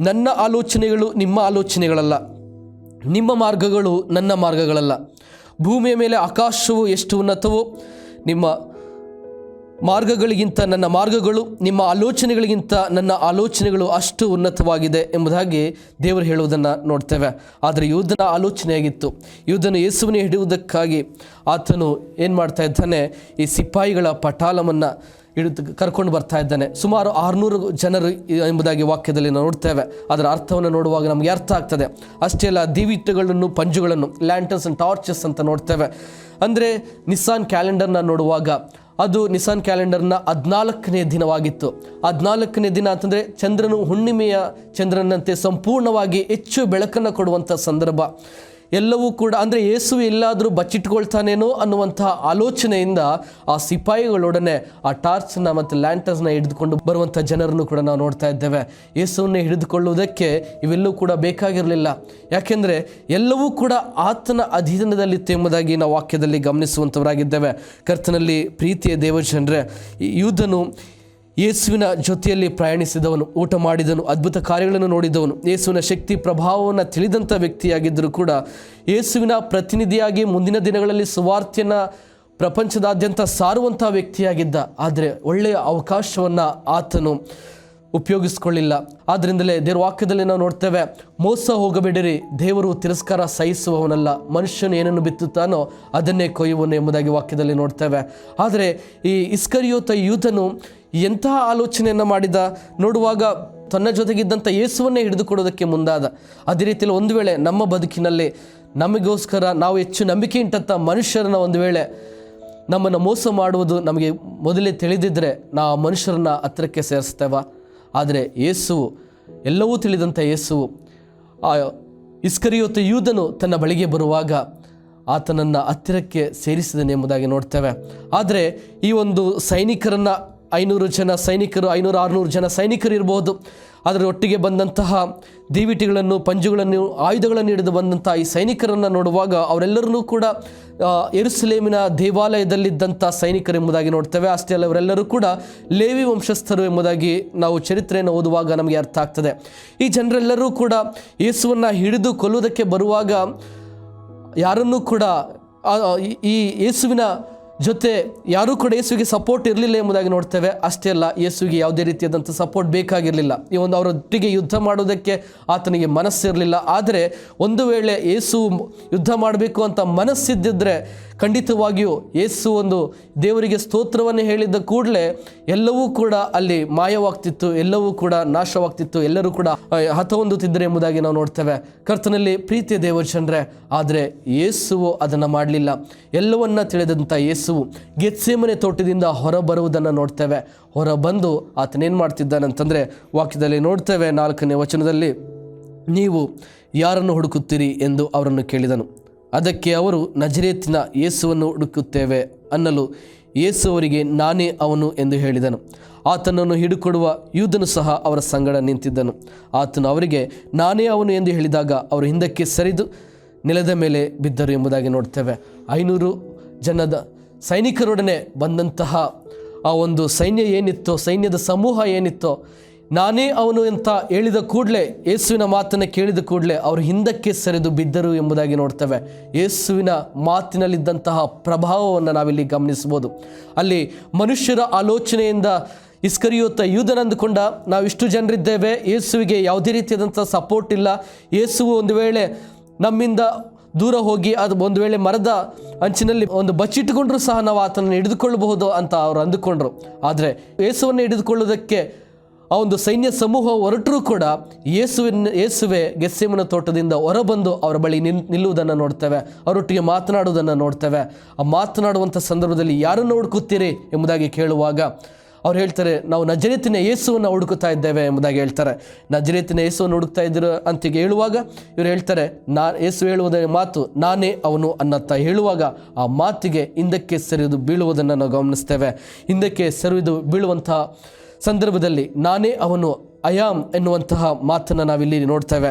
ನನ್ನ ಆಲೋಚನೆಗಳು ನಿಮ್ಮ ಆಲೋಚನೆಗಳಲ್ಲ. ನಿಮ್ಮ ಮಾರ್ಗಗಳು ನನ್ನ ಮಾರ್ಗಗಳಲ್ಲ. ಭೂಮಿಯ ಮೇಲೆ ಆಕಾಶವು ಎಷ್ಟು ಉನ್ನತವೋ, ನಿಮ್ಮ ಮಾರ್ಗಗಳಿಗಿಂತ ನನ್ನ ಮಾರ್ಗಗಳು, ನಿಮ್ಮ ಆಲೋಚನೆಗಳಿಗಿಂತ ನನ್ನ ಆಲೋಚನೆಗಳು ಅಷ್ಟು ಉನ್ನತವಾಗಿದೆ ಎಂಬುದಾಗಿ ದೇವರು ಹೇಳುವುದನ್ನು ನೋಡ್ತೇವೆ. ಆದರೆ ಯೋಧನ ಆಲೋಚನೆಯಾಗಿತ್ತು ಯೋಧನ ಯೇಸುವನ್ನು ಹಿಡಿಯುವುದಕ್ಕಾಗಿ ಆತನು ಏನು ಮಾಡ್ತಾ ಇದ್ದಾನೆ? ಈ ಸಿಪಾಯಿಗಳ ಪಟಾಲವನ್ನು ಹಿಡಿದು ಕರ್ಕೊಂಡು ಬರ್ತಾ ಇದ್ದಾನೆ. ಸುಮಾರು ಆರುನೂರು ಜನರು ಎಂಬುದಾಗಿ ವಾಕ್ಯದಲ್ಲಿ ನಾವು ನೋಡ್ತೇವೆ. ಅದರ ಅರ್ಥವನ್ನು ನೋಡುವಾಗ ನಮಗೆ ಅರ್ಥ ಆಗ್ತದೆ. ಅಷ್ಟೇ ಅಲ್ಲ ದಿವಿಟ್ಟುಗಳನ್ನು ಪಂಜುಗಳನ್ನು ಲ್ಯಾಂಟರ್ಸ್ ಅಂಡ್ ಟಾರ್ಚಸ್ ಅಂತ ನೋಡ್ತೇವೆ. ಅಂದರೆ ನಿಸ್ಸಾನ್ ಕ್ಯಾಲೆಂಡರ್ನ ನೋಡುವಾಗ ಅದು ನಿಸಾನ್ ಕ್ಯಾಲೆಂಡರ್ನ ಹದಿನಾಲ್ಕನೇ ದಿನವಾಗಿತ್ತು. ಹದಿನಾಲ್ಕನೇ ದಿನ ಅಂತಂದರೆ ಚಂದ್ರನು ಹುಣ್ಣಿಮೆಯ ಚಂದ್ರನಂತೆ ಸಂಪೂರ್ಣವಾಗಿ ಹೆಚ್ಚು ಬೆಳಕನ್ನು ಕೊಡುವಂಥ ಸಂದರ್ಭ. ಎಲ್ಲವೂ ಕೂಡ ಅಂದರೆ ಯೇಸು ಎಲ್ಲಾದರೂ ಬಚ್ಚಿಟ್ಕೊಳ್ತಾನೇನೋ ಅನ್ನುವಂಥ ಆಲೋಚನೆಯಿಂದ ಆ ಸಿಪಾಯಿಗಳೊಡನೆ ಆ ಟಾರ್ಚ್ನ ಮತ್ತು ಲ್ಯಾಂಟರ್ಸ್ನ ಹಿಡಿದುಕೊಂಡು ಬರುವಂಥ ಜನರನ್ನು ಕೂಡ ನಾವು ನೋಡ್ತಾ ಇದ್ದೇವೆ. ಯೇಸುವನ್ನೇ ಹಿಡಿದುಕೊಳ್ಳುವುದಕ್ಕೆ ಇವೆಲ್ಲವೂ ಕೂಡ ಬೇಕಾಗಿರಲಿಲ್ಲ. ಯಾಕೆಂದರೆ ಎಲ್ಲವೂ ಕೂಡ ಆತನ ಅಧೀನದಲ್ಲಿತ್ತು ಎಂಬುದಾಗಿ ನಾವು ವಾಕ್ಯದಲ್ಲಿ ಗಮನಿಸುವಂಥವರಾಗಿದ್ದೇವೆ. ಕರ್ತನಲ್ಲಿ ಪ್ರೀತಿಯ ದೇವಜನರೇ, ಈ ಯೂದನು ಯೇಸುವಿನ ಜೊತೆಯಲ್ಲಿ ಪ್ರಯಾಣಿಸಿದವನು, ಊಟ ಮಾಡಿದನು, ಅದ್ಭುತ ಕಾರ್ಯಗಳನ್ನು ನೋಡಿದವನು, ಯೇಸುವಿನ ಶಕ್ತಿ, ಪ್ರಭಾವವನ್ನು ತಿಳಿದಂಥ ವ್ಯಕ್ತಿಯಾಗಿದ್ದರೂ ಕೂಡ ಯೇಸುವಿನ ಪ್ರತಿನಿಧಿಯಾಗಿ ಮುಂದಿನ ದಿನಗಳಲ್ಲಿ ಸುವಾರ್ತೆಯನ್ನು ಪ್ರಪಂಚದಾದ್ಯಂತ ಸಾರುವಂಥ ವ್ಯಕ್ತಿಯಾಗಿದ್ದ, ಆದರೆ ಒಳ್ಳೆಯ ಅವಕಾಶವನ್ನು ಆತನು ಉಪಯೋಗಿಸ್ಕೊಳ್ಳಿಲ್ಲ. ಆದ್ದರಿಂದಲೇ ದೇವ್ರ ವಾಕ್ಯದಲ್ಲಿ ನಾವು ನೋಡ್ತೇವೆ, ಮೋಸ ಹೋಗಬೇಡಿರಿ, ದೇವರು ತಿರಸ್ಕಾರ ಸಹಿಸುವವನಲ್ಲ. ಮನುಷ್ಯನು ಏನನ್ನು ಬಿತ್ತುತ್ತಾನೋ ಅದನ್ನೇ ಕೊಯ್ಯುವನು ಎಂಬುದಾಗಿ ವಾಕ್ಯದಲ್ಲಿ ನೋಡ್ತೇವೆ. ಆದರೆ ಈ ಇಸ್ಕರಿಯೋತ ಯೂತನು ಎಂತಹ ಆಲೋಚನೆಯನ್ನು ಮಾಡಿದ? ನೋಡುವಾಗ ತನ್ನ ಜೊತೆಗಿದ್ದಂಥ ಯೇಸುವನ್ನೇ ಹಿಡಿದುಕೊಡೋದಕ್ಕೆ ಮುಂದಾದ. ಅದೇ ರೀತಿಯಲ್ಲಿ ಒಂದು ವೇಳೆ ನಮ್ಮ ಬದುಕಿನಲ್ಲಿ ನಮಗೋಸ್ಕರ ನಾವು ಹೆಚ್ಚು ನಂಬಿಕೆ ಇಟ್ಟಂಥ ಮನುಷ್ಯರನ್ನ ಒಂದು ವೇಳೆ ನಮ್ಮನ್ನು ಮೋಸ ಮಾಡುವುದು ನಮಗೆ ಮೊದಲೇ ತಿಳಿದಿದ್ದರೆ ನಾವು ಆ ಮನುಷ್ಯರನ್ನ ಹತ್ತಿರಕ್ಕೆ ಸೇರಿಸ್ತೇವ. ಆದರೆ ಯೇಸುವು ಎಲ್ಲವೂ ತಿಳಿದಂಥ ಯೇಸುವು ಆ ಇಸ್ಕರಿಯೋತ ಯೂದನು ತನ್ನ ಬಳಿಗೆ ಬರುವಾಗ ಆತನನ್ನು ಹತ್ತಿರಕ್ಕೆ ಸೇರಿಸಿದನೆಂಬುದಾಗಿ ನೋಡ್ತೇವೆ. ಆದರೆ ಈ ಒಂದು ಸೈನಿಕರನ್ನು ಐನೂರು ಜನ ಸೈನಿಕರು, ಐನೂರು ಆರುನೂರು ಜನ ಸೈನಿಕರು ಇರಬಹುದು ಅದರ ಒಟ್ಟಿಗೆ ಬಂದಂತಹ ದಿವಿಟಿಗಳನ್ನು, ಪಂಜುಗಳನ್ನು, ಆಯುಧಗಳನ್ನು ಹಿಡಿದು ಬಂದಂಥ ಈ ಸೈನಿಕರನ್ನು ನೋಡುವಾಗ ಅವರೆಲ್ಲರನ್ನೂ ಕೂಡ ಎರುಸಲೇಮಿನ ದೇವಾಲಯದಲ್ಲಿದ್ದಂಥ ಸೈನಿಕರು ಎಂಬುದಾಗಿ ನೋಡ್ತೇವೆ. ಅಷ್ಟೇ ಅಲ್ಲ, ಇವರೆಲ್ಲರೂ ಕೂಡ ಲೇವಿ ವಂಶಸ್ಥರು ಎಂಬುದಾಗಿ ನಾವು ಚರಿತ್ರೆಯನ್ನು ಓದುವಾಗ ನಮಗೆ ಅರ್ಥ ಆಗ್ತದೆ. ಈ ಜನರೆಲ್ಲರೂ ಕೂಡ ಯೇಸುವನ್ನು ಹಿಡಿದು ಕೊಲ್ಲುವುದಕ್ಕೆ ಬರುವಾಗ ಯಾರನ್ನೂ ಕೂಡ ಈ ಯೇಸುವಿನ ಜೊತೆ ಯಾರೂ ಕೂಡ ಯೇಸುವಿಗೆ ಸಪೋರ್ಟ್ ಇರಲಿಲ್ಲ ಎಂಬುದಾಗಿ ನೋಡ್ತೇವೆ. ಅಷ್ಟೇ ಅಲ್ಲ ಯೇಸುವಿಗೆ ಯಾವುದೇ ರೀತಿಯಾದಂಥ ಸಪೋರ್ಟ್ ಬೇಕಾಗಿರಲಿಲ್ಲ. ಈ ಒಂದು ಅವರೊಟ್ಟಿಗೆ ಯುದ್ಧ ಮಾಡೋದಕ್ಕೆ ಆತನಿಗೆ ಮನಸ್ಸಿರಲಿಲ್ಲ. ಆದರೆ ಒಂದು ವೇಳೆ ಯೇಸು ಯುದ್ಧ ಮಾಡಬೇಕು ಅಂತ ಮನಸ್ಸಿದ್ದಿದ್ರೆ ಖಂಡಿತವಾಗಿಯೂ ಯೇಸು ಒಂದು ದೇವರಿಗೆ ಸ್ತೋತ್ರವನ್ನು ಹೇಳಿದ್ದ ಕೂಡಲೇ ಎಲ್ಲವೂ ಕೂಡ ಅಲ್ಲಿ ಮಾಯವಾಗ್ತಿತ್ತು ಎಲ್ಲವೂ ಕೂಡ ನಾಶವಾಗ್ತಿತ್ತು ಎಲ್ಲರೂ ಕೂಡ ಆ, ಹತ ಹೊಂದುತ್ತಿದ್ದರು ಎಂಬುದಾಗಿ ನಾವು ನೋಡ್ತೇವೆ. ಕರ್ತನಲ್ಲಿ ಪ್ರೀತಿಯ ದೇವಚಂದ್ರೆ ಆದರೆ ಯೇಸುವು ಅದನ್ನು ಮಾಡಲಿಲ್ಲ. ಎಲ್ಲವನ್ನ ತಿಳಿದಂಥ ಯೇಸುವು ಗೆತ್ಸೇಮನೆ ತೋಟದಿಂದ ಹೊರ ಬರುವುದನ್ನು ನೋಡ್ತೇವೆ ಹೊರ ಬಂದು ಆತನೇನು ಮಾಡ್ತಿದ್ದಾನಂತಂದರೆ ವಾಕ್ಯದಲ್ಲಿ ನೋಡ್ತೇವೆ ನಾಲ್ಕನೇ ವಚನದಲ್ಲಿ, ನೀವು ಯಾರನ್ನು ಹುಡುಕುತ್ತೀರಿ ಎಂದು ಅವರನ್ನು ಕೇಳಿದನು. ಅದಕ್ಕೆ ಅವರು, ನಜರೇತಿನ ಯೇಸುವನ್ನು ಹುಡುಕುತ್ತೇವೆ ಅನ್ನಲು ಯೇಸು ಅವರಿಗೆ ನಾನೇ ಅವನು ಎಂದು ಹೇಳಿದನು. ಆತನನ್ನು ಹಿಡುಕೊಡುವ ಯೂದನು ಸಹ ಅವರ ಸಂಗಡ ನಿಂತಿದ್ದನು. ಆತನು ಅವರಿಗೆ, ನಾನೇ ಅವನು ಎಂದು ಹೇಳಿದಾಗ ಅವರು ಹಿಂದಕ್ಕೆ ಸರಿದು ನೆಲದ ಮೇಲೆ ಬಿದ್ದರು ಎಂಬುದಾಗಿ ನೋಡ್ತೇವೆ. ಐನೂರು ಜನದ ಸೈನಿಕರೊಡನೆ ಬಂದಂತಹ ಆ ಒಂದು ಸೈನ್ಯ ಏನಿತ್ತೋ, ಸೈನ್ಯದ ಸಮೂಹ ಏನಿತ್ತೋ, ನಾನೇ ಅವನು ಅಂತ ಹೇಳಿದ ಕೂಡಲೇ, ಯೇಸುವಿನ ಮಾತನ್ನು ಕೇಳಿದ ಕೂಡಲೇ ಅವರು ಹಿಂದಕ್ಕೆ ಸರಿದು ಬಿದ್ದರು ಎಂಬುದಾಗಿ ನೋಡ್ತೇವೆ. ಯೇಸುವಿನ ಮಾತಿನಲ್ಲಿದ್ದಂತಹ ಪ್ರಭಾವವನ್ನು ನಾವಿಲ್ಲಿ ಗಮನಿಸ್ಬೋದು ಅಲ್ಲಿ ಮನುಷ್ಯರ ಆಲೋಚನೆಯಿಂದ ಇಸ್ಕರಿಯೋತ ಯೂದನಂದುಕೊಂಡ ನಾವಿಷ್ಟು ಜನರಿದ್ದೇವೆ, ಯೇಸುವಿಗೆ ಯಾವುದೇ ರೀತಿಯಾದಂಥ ಸಪೋರ್ಟ್ ಇಲ್ಲ. ಯೇಸುವು ಒಂದು ವೇಳೆ ನಮ್ಮಿಂದ ದೂರ ಹೋಗಿ ಅದು ಒಂದು ವೇಳೆ ಮರದ ಅಂಚಿನಲ್ಲಿ ಒಂದು ಬಚ್ಚಿಟ್ಟುಕೊಂಡ್ರೂ ಸಹ ನಾವು ಆತನನ್ನು ಹಿಡಿದುಕೊಳ್ಳಬಹುದು ಅಂತ ಅವರು ಅಂದುಕೊಂಡ್ರು. ಆದರೆ ಯೇಸುವನ್ನು ಹಿಡಿದುಕೊಳ್ಳುವುದಕ್ಕೆ ಆ ಒಂದು ಸೈನ್ಯ ಸಮೂಹ ಹೊರಟರೂ ಕೂಡ ಯೇಸುವಿನ, ಯೇಸುವೆ ಗೆಸ್ಸೆಮನ ತೋಟದಿಂದ ಹೊರಬಂದು ಅವರ ಬಳಿ ನಿಲ್, ನಿಲ್ಲುವುದನ್ನು ನೋಡ್ತೇವೆ. ಅವರೊಟ್ಟಿಗೆ ಮಾತನಾಡುವುದನ್ನು ನೋಡ್ತೇವೆ. ಆ ಮಾತನಾಡುವಂಥ ಸಂದರ್ಭದಲ್ಲಿ ಯಾರನ್ನು ಹುಡುಕುತ್ತೀರಿ ಎಂಬುದಾಗಿ ಕೇಳುವಾಗ ಅವ್ರು ಹೇಳ್ತಾರೆ, ನಾವು ನಜರೇತಿನ ಯೇಸುವನ್ನು ಹುಡುಕುತ್ತಾ ಇದ್ದೇವೆ ಎಂಬುದಾಗಿ ಹೇಳ್ತಾರೆ. ನಜರೇತಿನ ಯೇಸುವನ್ನು ಹುಡುಕ್ತಾ ಇದ್ದರು ಅಂತ ಹೇಳುವಾಗ ಇವರು ಹೇಳ್ತಾರೆ, ನಾ, ಯೇಸು ಹೇಳುವುದ ಮಾತು ನಾನೇ ಅವನು ಅನ್ನತ್ತ ಹೇಳುವಾಗ ಆ ಮಾತಿಗೆ ಹಿಂದಕ್ಕೆ ಸರಿದು ಬೀಳುವುದನ್ನು ನಾವು ಗಮನಿಸ್ತೇವೆ. ಹಿಂದಕ್ಕೆ ಸರಿದು ಬೀಳುವಂತಹ ಸಂದರ್ಭದಲ್ಲಿ ನಾನೇ ಅವನು ಅಯಾಮ್ ಎನ್ನುವಂತಹ ಮಾತನ್ನು ನಾವಿಲ್ಲಿ ನೋಡ್ತೇವೆ.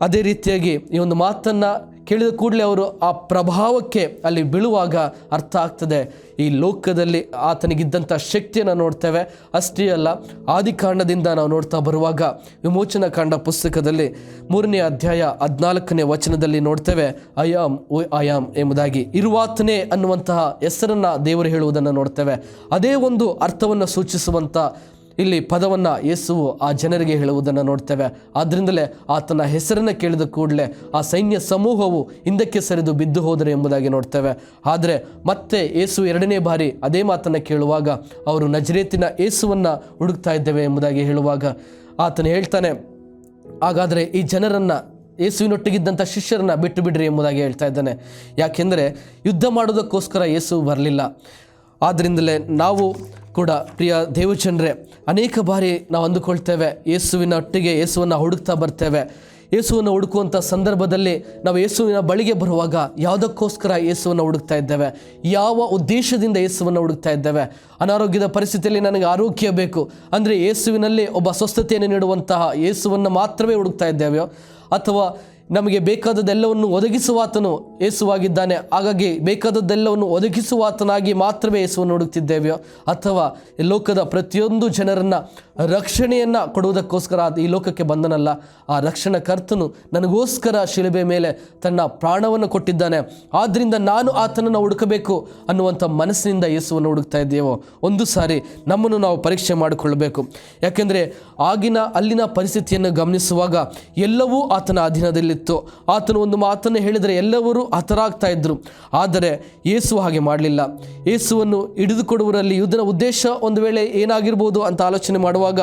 ಅದೇ ರೀತಿಯಾಗಿ ಈ ಒಂದು ಮಾತನ್ನು ಕೇಳಿದ ಕೂಡಲೇ ಅವರು ಆ ಪ್ರಭಾವಕ್ಕೆ ಅಲ್ಲಿ ಬೀಳುವಾಗ ಅರ್ಥ ಆಗ್ತದೆ. ಈ ಲೋಕದಲ್ಲಿ ಆತನಿಗಿದ್ದಂಥ ಶಕ್ತಿಯನ್ನು ನೋಡ್ತೇವೆ. ಅಷ್ಟೇ ಅಲ್ಲ ಆದಿಕಾಂಡದಿಂದ ನಾವು ನೋಡ್ತಾ ಬರುವಾಗ ವಿಮೋಚನಾ ಕಾಂಡ ಪುಸ್ತಕದಲ್ಲಿ ಮೂರನೇ ಅಧ್ಯಾಯ ಹದಿನಾಲ್ಕನೇ ವಚನದಲ್ಲಿ ನೋಡ್ತೇವೆ ಅಯಾಮ್ ಓ ಅಯಾಮ್ ಎಂಬುದಾಗಿ. ಇರುವಾತನೇ ಅನ್ನುವಂತಹ ಹೆಸರನ್ನು ದೇವರು ಹೇಳುವುದನ್ನು ನೋಡ್ತೇವೆ. ಅದೇ ಒಂದು ಅರ್ಥವನ್ನು ಸೂಚಿಸುವಂಥ ಇಲ್ಲಿ ಪದವನ್ನು ಯೇಸುವು ಆ ಜನರಿಗೆ ಹೇಳುವುದನ್ನು ನೋಡ್ತೇವೆ. ಆದ್ದರಿಂದಲೇ ಆತನ ಹೆಸರನ್ನು ಕೇಳಿದ ಕೂಡಲೇ ಆ ಸೈನ್ಯ ಸಮೂಹವು ಹಿಂದಕ್ಕೆ ಸರಿದು ಬಿದ್ದು ಹೋದರೆ ಎಂಬುದಾಗಿ ನೋಡ್ತೇವೆ. ಆದರೆ ಮತ್ತೆ ಏಸು ಎರಡನೇ ಬಾರಿ ಅದೇ ಮಾತನ್ನು ಕೇಳುವಾಗ ಅವರು ನಜರೇತಿನ ಯೇಸುವನ್ನು ಹುಡುಕ್ತಾ ಇದ್ದೇವೆ ಎಂಬುದಾಗಿ ಹೇಳುವಾಗ ಆತನು ಹೇಳ್ತಾನೆ, ಹಾಗಾದರೆ ಈ ಜನರನ್ನು, ಯೇಸುವಿನೊಟ್ಟಿಗಿದ್ದಂಥ ಶಿಷ್ಯರನ್ನ ಬಿಟ್ಟು ಬಿಡ್ರಿ ಎಂಬುದಾಗಿ ಹೇಳ್ತಾ ಇದ್ದಾನೆ. ಯಾಕೆಂದರೆ ಯುದ್ಧ ಮಾಡೋದಕ್ಕೋಸ್ಕರ ಯೇಸು ಬರಲಿಲ್ಲ. ಆದ್ದರಿಂದಲೇ ನಾವು ಕೂಡ ಪ್ರಿಯ ದೇವಚಂದ್ರೆ, ಅನೇಕ ಬಾರಿ ನಾವು ಅಂದುಕೊಳ್ತೇವೆ, ಯೇಸುವಿನ ಒಟ್ಟಿಗೆ ಯೇಸುವನ್ನು ಹುಡುಕ್ತಾ ಬರ್ತೇವೆ. ಯೇಸುವನ್ನು ಹುಡುಕುವಂಥ ಸಂದರ್ಭದಲ್ಲಿ ನಾವು ಯೇಸುವಿನ ಬಳಿಗೆ ಬರುವಾಗ ಯಾವುದಕ್ಕೋಸ್ಕರ ಯೇಸುವನ್ನು ಹುಡುಕ್ತಾ ಇದ್ದೇವೆ? ಯಾವ ಉದ್ದೇಶದಿಂದ ಯೇಸುವನ್ನು ಹುಡುಕ್ತಾ ಇದ್ದೇವೆ? ಅನಾರೋಗ್ಯದ ಪರಿಸ್ಥಿತಿಯಲ್ಲಿ ನನಗೆ ಆರೋಗ್ಯ ಬೇಕು. ಅಂದರೆ ಯೇಸುವಿನಲ್ಲಿ ಒಬ್ಬ ಸ್ವಸ್ಥತೆಯನ್ನು ನೀಡುವಂತಹ ಯೇಸುವನ್ನು ಮಾತ್ರವೇ ಹುಡುಕ್ತಾ ಇದ್ದೇವೆಯೋ, ಅಥವಾ ನಮಗೆ ಬೇಕಾದದ್ದೆಲ್ಲವನ್ನು ಒದಗಿಸುವಾತನು ಯೇಸುವಾಗಿದ್ದಾನೆ ಹಾಗಾಗಿ ಬೇಕಾದದ್ದೆಲ್ಲವನ್ನು ಒದಗಿಸುವಾತನಾಗಿ ಮಾತ್ರವೇ ಯೇಸುವನ್ನು ಹುಡುಕ್ತಿದ್ದೇವೆಯೋ ಅಥವಾ ಈ ಲೋಕದ ಪ್ರತಿಯೊಂದು ಜನರನ್ನು ರಕ್ಷಣೆಯನ್ನು ಕೊಡುವುದಕ್ಕೋಸ್ಕರ ಈ ಲೋಕಕ್ಕೆ ಬಂದನಲ್ಲ. ಆ ರಕ್ಷಣಾ ಕರ್ತನು ನನಗೋಸ್ಕರ ಶಿಲುಬೆ ಮೇಲೆ ತನ್ನ ಪ್ರಾಣವನ್ನು ಕೊಟ್ಟಿದ್ದಾನೆ. ಆದ್ದರಿಂದ ನಾನು ಆತನನ್ನು ಹುಡುಕಬೇಕು ಅನ್ನುವಂಥ ಮನಸ್ಸಿನಿಂದ ಯೇಸುವನ್ನು ಹುಡುಕ್ತಾ ಇದ್ದೇವೋ. ಒಂದು ಸಾರಿ ನಮ್ಮನ್ನು ನಾವು ಪರೀಕ್ಷೆ ಮಾಡಿಕೊಳ್ಳಬೇಕು. ಯಾಕೆಂದರೆ ಆಗಿನ ಅಲ್ಲಿನ ಪರಿಸ್ಥಿತಿಯನ್ನು ಗಮನಿಸುವಾಗ ಎಲ್ಲವೂ ಆತನ ಅಧೀನದಲ್ಲಿತ್ತು ಆತನು ಒಂದು ಮಾತನ್ನು ಹೇಳಿದರೆ ಎಲ್ಲರೂ ಹತರಾಗ್ತಾ ಇದ್ದರು. ಆದರೆ ಯೇಸು ಹಾಗೆ ಮಾಡಲಿಲ್ಲ. ಯೇಸುವನ್ನು ಹಿಡಿದುಕೊಡುವರಲ್ಲಿ ಯುದ್ಧನ ಉದ್ದೇಶ ಒಂದು ವೇಳೆ ಏನಾಗಿರ್ಬೋದು ಅಂತ ಆಲೋಚನೆ ಮಾಡುವಾಗ,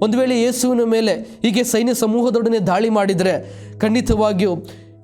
ಒಂದು ವೇಳೆ ಯೇಸುವಿನ ಮೇಲೆ ಹೀಗೆ ಸೈನ್ಯ ಸಮೂಹದೊಡನೆ ದಾಳಿ ಮಾಡಿದರೆ ಖಂಡಿತವಾಗಿಯೂ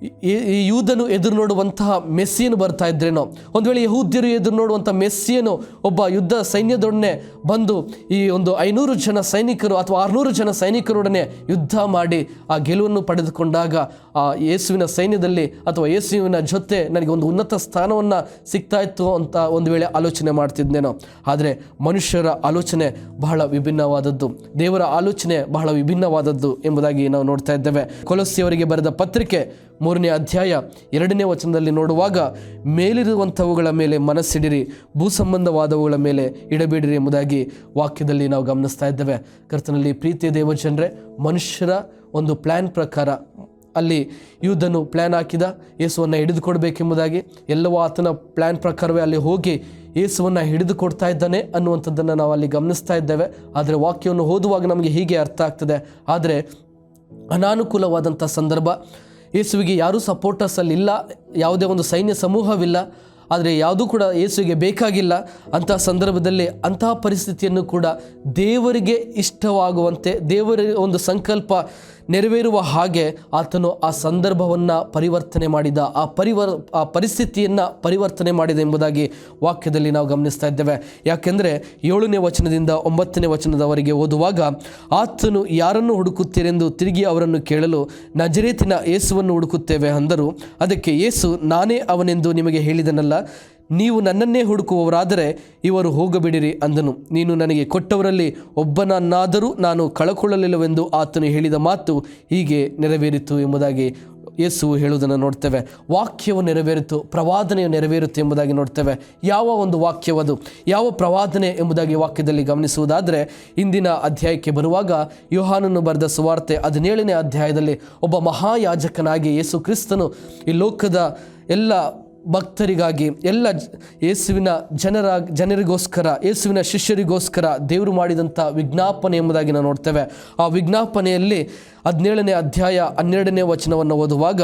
ಈ ಯೂದನು ಎದುರು ನೋಡುವಂತಹ ಮೆಸ್ಸಿಯನ್ನು ಬರ್ತಾ ಇದ್ರೇನೋ? ಒಂದು ವೇಳೆ ಯಹೂದ್ಯರು ಎದುರು ನೋಡುವಂಥ ಮೆಸ್ಸಿಯನ್ನು ಒಬ್ಬ ಯುದ್ಧ ಸೈನ್ಯದೊಡನೆ ಬಂದು ಈ ಒಂದು ಐನೂರು ಜನ ಸೈನಿಕರು ಅಥವಾ ಆರುನೂರು ಜನ ಸೈನಿಕರೊಡನೆ ಯುದ್ಧ ಮಾಡಿ ಆ ಗೆಲುವನ್ನು ಪಡೆದುಕೊಂಡಾಗ ಆ ಯೇಸುವಿನ ಸೈನ್ಯದಲ್ಲಿ ಅಥವಾ ಯೇಸುವಿನ ಜೊತೆ ನನಗೆ ಒಂದು ಉನ್ನತ ಸ್ಥಾನವನ್ನು ಸಿಗ್ತಾ ಇತ್ತು ಅಂತ ಒಂದು ವೇಳೆ ಆಲೋಚನೆ ಮಾಡ್ತಿದ್ದೇನೋ ಆದರೆ ಮನುಷ್ಯರ ಆಲೋಚನೆ ಬಹಳ ವಿಭಿನ್ನವಾದದ್ದು. ದೇವರ ಆಲೋಚನೆ ಬಹಳ ವಿಭಿನ್ನವಾದದ್ದು ಎಂಬುದಾಗಿ ನಾವು ನೋಡ್ತಾ ಇದ್ದೇವೆ. ಕೊಲಸಿಯವರಿಗೆ ಬರೆದ ಪತ್ರಿಕೆ ಮೂರನೇ ಅಧ್ಯಾಯ ಎರಡನೇ ವಚನದಲ್ಲಿ ನೋಡುವಾಗ, ಮೇಲಿರುವಂಥವುಗಳ ಮೇಲೆ ಮನಸ್ಸಿಡಿರಿ ಭೂ ಸಂಬಂಧವಾದವುಗಳ ಮೇಲೆ ಇಡಬೇಡಿರಿ ಎಂಬುದಾಗಿ ವಾಕ್ಯದಲ್ಲಿ ನಾವು ಗಮನಿಸ್ತಾ ಇದ್ದೇವೆ. ಕರ್ತನಲ್ಲಿ ಪ್ರೀತಿಯ ದೇವಜನರೇ, ಮನುಷ್ಯರ ಒಂದು ಪ್ಲ್ಯಾನ್ ಪ್ರಕಾರ ಅಲ್ಲಿ ಯೂದನು ಪ್ಲ್ಯಾನ್ ಹಾಕಿದ, ಯೇಸುವನ್ನು ಹಿಡಿದುಕೊಡ್ಬೇಕೆಂಬುದಾಗಿ ಎಲ್ಲವೂ ಆತನ ಪ್ಲ್ಯಾನ್ ಪ್ರಕಾರವೇ ಅಲ್ಲಿ ಹೋಗಿ ಯೇಸುವನ್ನು ಹಿಡಿದು ಕೊಡ್ತಾ ಇದ್ದಾನೆ ಅನ್ನುವಂಥದ್ದನ್ನು ನಾವು ಅಲ್ಲಿ ಗಮನಿಸ್ತಾ ಇದ್ದೇವೆ. ಆದರೆ ವಾಕ್ಯವನ್ನು ಓದುವಾಗ ನಮಗೆ ಹೀಗೆ ಅರ್ಥ ಆಗ್ತದೆ. ಆದರೆ ಅನಾನುಕೂಲವಾದಂಥ ಸಂದರ್ಭ ಯೇಸುವಿಗೆ ಯಾರೂ ಸಪೋರ್ಟರ್ಸ್ ಅಲ್ಲಿ ಇಲ್ಲ, ಯಾವುದೇ ಒಂದು ಸೈನ್ಯ ಸಮೂಹವಿಲ್ಲ, ಆದರೆ ಯಾವುದೂ ಕೂಡ ಯೇಸುವಿಗೆ ಬೇಕಾಗಿಲ್ಲ. ಅಂತಹ ಸಂದರ್ಭದಲ್ಲಿ ಅಂತಹ ಪರಿಸ್ಥಿತಿಯನ್ನು ಕೂಡ ದೇವರಿಗೆ ಇಷ್ಟವಾಗುವಂತೆ, ದೇವರ ಒಂದು ಸಂಕಲ್ಪ ನೆರವೇರುವ ಹಾಗೆ ಆತನು ಆ ಸಂದರ್ಭವನ್ನು ಪರಿವರ್ತನೆ ಮಾಡಿದ, ಆ ಪರಿವರ್, ಆ ಪರಿಸ್ಥಿತಿಯನ್ನು ಪರಿವರ್ತನೆ ಮಾಡಿದ ಎಂಬುದಾಗಿ ವಾಕ್ಯದಲ್ಲಿ ನಾವು ಗಮನಿಸ್ತಾ ಇದ್ದೇವೆ. ಯಾಕೆಂದರೆ ಏಳನೇ ವಚನದಿಂದ ಒಂಬತ್ತನೇ ವಚನದವರೆಗೆ ಓದುವಾಗ, ಆತನು ಯಾರನ್ನು ಹುಡುಕುತ್ತೀರೆಂದು ತಿರುಗಿ ಅವರನ್ನು ಕೇಳಲು ನಜರೇತಿನ ಯೇಸುವನ್ನು ಹುಡುಕುತ್ತೇವೆ ಅಂದರು. ಅದಕ್ಕೆ ಏಸು ನಾನೇ ಅವನೆಂದು ನಿಮಗೆ ಹೇಳಿದನಲ್ಲ ನೀವು ನನ್ನನ್ನೇ ಹುಡುಕುವವರಾದರೆ ಇವರು ಹೋಗಬಿಡಿರಿ ಅಂದನು. ನೀನು ನನಗೆ ಕೊಟ್ಟವರಲ್ಲಿ ಒಬ್ಬನನ್ನಾದರೂ ನಾನು ಕಳಕೊಳ್ಳಲಿಲ್ಲವೆಂದು ಆತನು ಹೇಳಿದ ಮಾತು ಹೀಗೆ ನೆರವೇರಿತು ಎಂಬುದಾಗಿ ಯೇಸು ಹೇಳುವುದನ್ನು ನೋಡ್ತೇವೆ. ವಾಕ್ಯವು ನೆರವೇರಿತು, ಪ್ರವಾದನೆಯು ನೆರವೇರಿತು ಎಂಬುದಾಗಿ ನೋಡ್ತೇವೆ. ಯಾವ ಒಂದು ವಾಕ್ಯವದು? ಯಾವ ಪ್ರವಾದನೆ ಎಂಬುದಾಗಿ ವಾಕ್ಯದಲ್ಲಿ ಗಮನಿಸುವುದಾದರೆ, ಇಂದಿನ ಅಧ್ಯಾಯಕ್ಕೆ ಬರುವಾಗ ಯುಹಾನನ್ನು ಬರೆದ ಸುವಾರ್ತೆ ಹದಿನೇಳನೇ ಅಧ್ಯಾಯದಲ್ಲಿ ಒಬ್ಬ ಮಹಾಯಾಜಕನಾಗಿ ಯೇಸು ಕ್ರಿಸ್ತನು ಈ ಲೋಕದ ಎಲ್ಲ ಭಕ್ತರಿಗಾಗಿ ಎಲ್ಲ ಯೇಸುವಿನ ಜನರ ಜನರಿಗೋಸ್ಕರ, ಯೇಸುವಿನ ಶಿಷ್ಯರಿಗೋಸ್ಕರ ದೇವರು ಮಾಡಿದಂಥ ವಿಜ್ಞಾಪನೆ ಎಂಬುದಾಗಿ ನಾವು ನೋಡ್ತೇವೆ. ಆ ವಿಜ್ಞಾಪನೆಯಲ್ಲಿ ಹದಿನೇಳನೇ ಅಧ್ಯಾಯ ಹನ್ನೆರಡನೇ ವಚನವನ್ನು ಓದುವಾಗ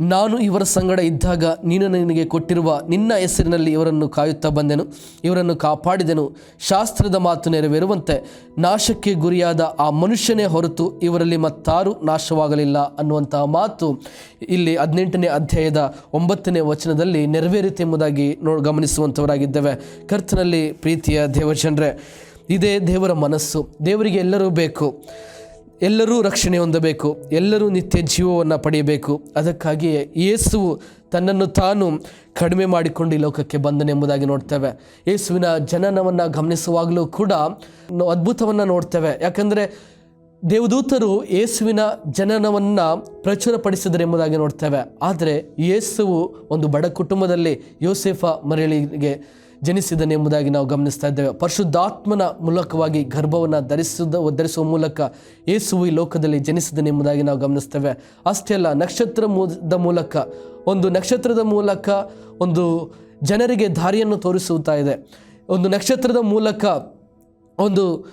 ನಾನು ಇವರ ಸಂಗಡ ಇದ್ದಾಗ ನೀನು ನನಗೆ ಕೊಟ್ಟಿರುವ ನಿನ್ನ ಹೆಸರಿನಲ್ಲಿ ಇವರನ್ನು ಕಾಯುತ್ತಾ ಬಂದೆನು, ಇವರನ್ನು ಕಾಪಾಡಿದೆನು. ಶಾಸ್ತ್ರದ ಮಾತು ನೆರವೇರುವಂತೆ ನಾಶಕ್ಕೆ ಗುರಿಯಾದ ಆ ಮನುಷ್ಯನೇ ಹೊರತು ಇವರಲ್ಲಿ ಮತ್ತಾರು ನಾಶವಾಗಲಿಲ್ಲ ಅನ್ನುವಂತಹ ಮಾತು ಇಲ್ಲಿ ಹದಿನೆಂಟನೇ ಅಧ್ಯಾಯದ ಒಂಬತ್ತನೇ ವಚನದಲ್ಲಿ ನೆರವೇರಿತೆ ಎಂಬುದಾಗಿ ನೋ ಗಮನಿಸುವಂಥವರಾಗಿದ್ದೇವೆ ಕರ್ತನಲ್ಲಿ ಪ್ರೀತಿಯ ದೇವಜನರೇ, ಇದೇ ದೇವರ ಮನಸ್ಸು. ದೇವರಿಗೆ ಎಲ್ಲರೂ ಬೇಕು. ಎಲ್ಲರೂ ರಕ್ಷಣೆ ಹೊಂದಬೇಕು, ಎಲ್ಲರೂ ನಿತ್ಯ ಜೀವವನ್ನು ಪಡೆಯಬೇಕು. ಅದಕ್ಕಾಗಿ ಯೇಸುವು ತನ್ನನ್ನು ತಾನು ಕಡಿಮೆ ಮಾಡಿಕೊಂಡು ಈ ಲೋಕಕ್ಕೆ ಬಂದನೆಂಬುದಾಗಿ ನೋಡ್ತೇವೆ. ಯೇಸುವಿನ ಜನನವನ್ನು ಗಮನಿಸುವಾಗಲೂ ಕೂಡ ಅದ್ಭುತವನ್ನು ನೋಡ್ತೇವೆ. ಯಾಕಂದರೆ ದೇವದೂತರು ಯೇಸುವಿನ ಜನನವನ್ನು ಪ್ರಚುರಪಡಿಸಿದರೆಂಬುದಾಗಿ ನೋಡ್ತೇವೆ. ಆದರೆ ಯೇಸುವು ಒಂದು ಬಡ ಕುಟುಂಬದಲ್ಲಿ ಯೋಸೆಫ ಮರಳಿಗೆ ಜನಿಸಿದನೆಂಬುದಾಗಿ ನಾವು ಗಮನಿಸ್ತಾ ಇದ್ದೇವೆ. ಪರಿಶುದ್ಧಾತ್ಮನ ಮೂಲಕವಾಗಿ ಗರ್ಭವನ್ನು ಧರಿಸಿದ, ಧರಿಸುವ ಮೂಲಕ ಯೇಸುವು ಈ ಲೋಕದಲ್ಲಿ ಜನಿಸಿದನೆಂಬುದಾಗಿ ನಾವು ಗಮನಿಸ್ತೇವೆ. ಅಷ್ಟೇ ಅಲ್ಲ ನಕ್ಷತ್ರ ಮೂದ ಮೂಲಕ, ಒಂದು ನಕ್ಷತ್ರದ ಮೂಲಕ ಒಂದು ಜನರಿಗೆ ದಾರಿಯನ್ನು ತೋರಿಸುತ್ತಾ ಇದೆ. ಒಂದು ನಕ್ಷತ್ರದ ಮೂಲಕ ಒಂದು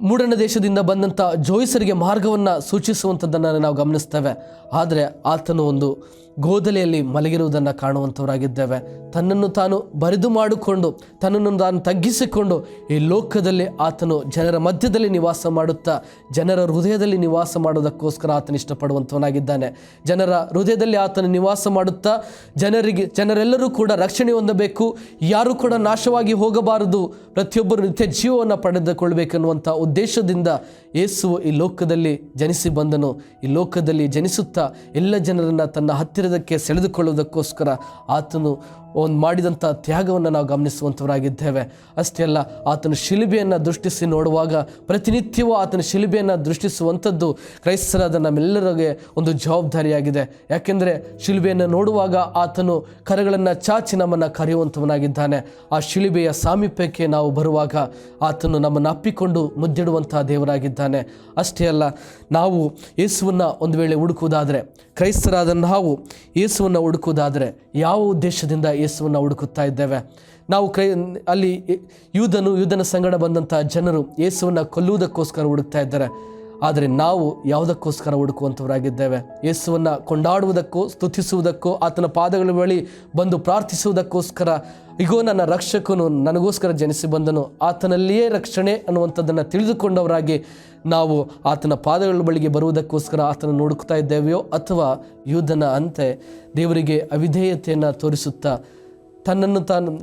ಮೂಡಣ ದೇಶದಿಂದ ಬಂದಂಥ ಜೋಯಿಸರಿಗೆ ಮಾರ್ಗವನ್ನು ಸೂಚಿಸುವಂಥದ್ದನ್ನು ನಾವು ಗಮನಿಸ್ತೇವೆ. ಆದರೆ ಆತನು ಒಂದು ಗೋದಲೆಯಲ್ಲಿ ಮಲಗಿರುವುದನ್ನು ಕಾಣುವಂಥವರಾಗಿದ್ದೇವೆ. ತನ್ನನ್ನು ತಾನು ಬರಿದು ಮಾಡಿಕೊಂಡು, ತನ್ನನ್ನು ತಾನು ತಗ್ಗಿಸಿಕೊಂಡು ಈ ಲೋಕದಲ್ಲಿ ಆತನು ಜನರ ಮಧ್ಯದಲ್ಲಿ ನಿವಾಸ ಮಾಡುತ್ತಾ, ಜನರ ಹೃದಯದಲ್ಲಿ ನಿವಾಸ ಮಾಡೋದಕ್ಕೋಸ್ಕರ ಆತನ ಇಷ್ಟಪಡುವಂಥವನಾಗಿದ್ದಾನೆ. ಜನರ ಹೃದಯದಲ್ಲಿ ಆತನು ನಿವಾಸ ಮಾಡುತ್ತಾ, ಜನರಿಗೆ, ಜನರೆಲ್ಲರೂ ಕೂಡ ರಕ್ಷಣೆ ಹೊಂದಬೇಕು, ಯಾರು ಕೂಡ ನಾಶವಾಗಿ ಹೋಗಬಾರದು, ಪ್ರತಿಯೊಬ್ಬರು ನಿತ್ಯ ಜೀವವನ್ನು ಪಡೆದುಕೊಳ್ಬೇಕನ್ನುವಂಥ ಉದ್ದೇಶದಿಂದ ಯೇಸು ಈ ಲೋಕದಲ್ಲಿ ಜನಿಸಿ ಬಂದನು. ಈ ಲೋಕದಲ್ಲಿ ಜನಿಸುತ್ತಾ ಎಲ್ಲ ಜನರನ್ನು ತನ್ನ ಹತ್ತಿರದಕ್ಕೆ ಸೆಳೆದುಕೊಳ್ಳುವುದಕ್ಕೋಸ್ಕರ ಆತನು ಒಂದು ಮಾಡಿದಂಥ ತ್ಯಾಗವನ್ನು ನಾವು ಗಮನಿಸುವಂಥವರಾಗಿದ್ದೇವೆ. ಅಷ್ಟೇ ಅಲ್ಲ, ಆತನ ಶಿಲುಬೆಯನ್ನು ದೃಷ್ಟಿಸಿ ನೋಡುವಾಗ ಪ್ರತಿನಿತ್ಯವೂ ಆತನ ಶಿಲುಬೆಯನ್ನು ದೃಷ್ಟಿಸುವಂಥದ್ದು ಕ್ರೈಸ್ತರಾದ ನಮ್ಮೆಲ್ಲರಿಗೆ ಒಂದು ಜವಾಬ್ದಾರಿಯಾಗಿದೆ. ಯಾಕೆಂದರೆ ಶಿಲುಬೆಯನ್ನು ನೋಡುವಾಗ ಆತನು ಕರಗಳನ್ನು ಚಾಚಿ ನಮ್ಮನ್ನು ಕರೆಯುವಂಥವನಾಗಿದ್ದಾನೆ. ಆ ಶಿಲುಬೆಯ ಸಾಮೀಪ್ಯಕ್ಕೆ ನಾವು ಬರುವಾಗ ಆತನು ನಮ್ಮನ್ನು ಅಪ್ಪಿಕೊಂಡು ಮುದ್ದಿಡುವಂಥ ದೇವರಾಗಿದ್ದಾನೆ. ಅಷ್ಟೇ ಅಲ್ಲ, ನಾವು ಯೇಸುವನ್ನು ಒಂದು ವೇಳೆ ಹುಡುಕುವುದಾದರೆ, ಕ್ರೈಸ್ತರಾದ ನಾವು ಯೇಸುವನ್ನು ಹುಡುಕುವುದಾದರೆ ಯಾವ ಉದ್ದೇಶದಿಂದ ಯೇಸುವನ್ನು ಹುಡುಕುತ್ತಾ ಇದ್ದೇವೆ. ನಾವು ಕ್ರೈ, ಅಲ್ಲಿ ಯೂದನು, ಯೂದನ ಸಂಗಡ ಬಂದಂಥ ಜನರು ಯೇಸುವನ್ನು ಕೊಲ್ಲುವುದಕ್ಕೋಸ್ಕರ ಹುಡುಕ್ತಾ ಇದ್ದಾರೆ. ಆದರೆ ನಾವು ಯಾವುದಕ್ಕೋಸ್ಕರ ಹುಡುಕುವಂಥವರಾಗಿದ್ದೇವೆ ಯೇಸುವನ್ನು ಕೊಂಡಾಡುವುದಕ್ಕೋ, ಸ್ತುತಿಸುವುದಕ್ಕೋ, ಆತನ ಪಾದಗಳ ಬಳಿ ಬಂದು ಪ್ರಾರ್ಥಿಸುವುದಕ್ಕೋಸ್ಕರ ಇಗೋ, ನನ್ನ ರಕ್ಷಕನು ನನಗೋಸ್ಕರ ಜನಿಸಿ ಬಂದನು. ಆತನಲ್ಲಿಯೇ ರಕ್ಷಣೆ ಅನ್ನುವಂಥದ್ದನ್ನು ತಿಳಿದುಕೊಂಡವರಾಗಿ ನಾವು ಆತನ ಪಾದಗಳ ಬಳಿಗೆ ಬರುವುದಕ್ಕೋಸ್ಕರ ಆತನ ನೋಡುತ್ತಾ ಇದ್ದೇವೆಯೋ ಅಥವಾ ಯೂಧನ ಅಂತೆ ದೇವರಿಗೆ ಅವಿಧೇಯತೆಯನ್ನು ತೋರಿಸುತ್ತಾ ತನ್ನನ್ನು ತಾನು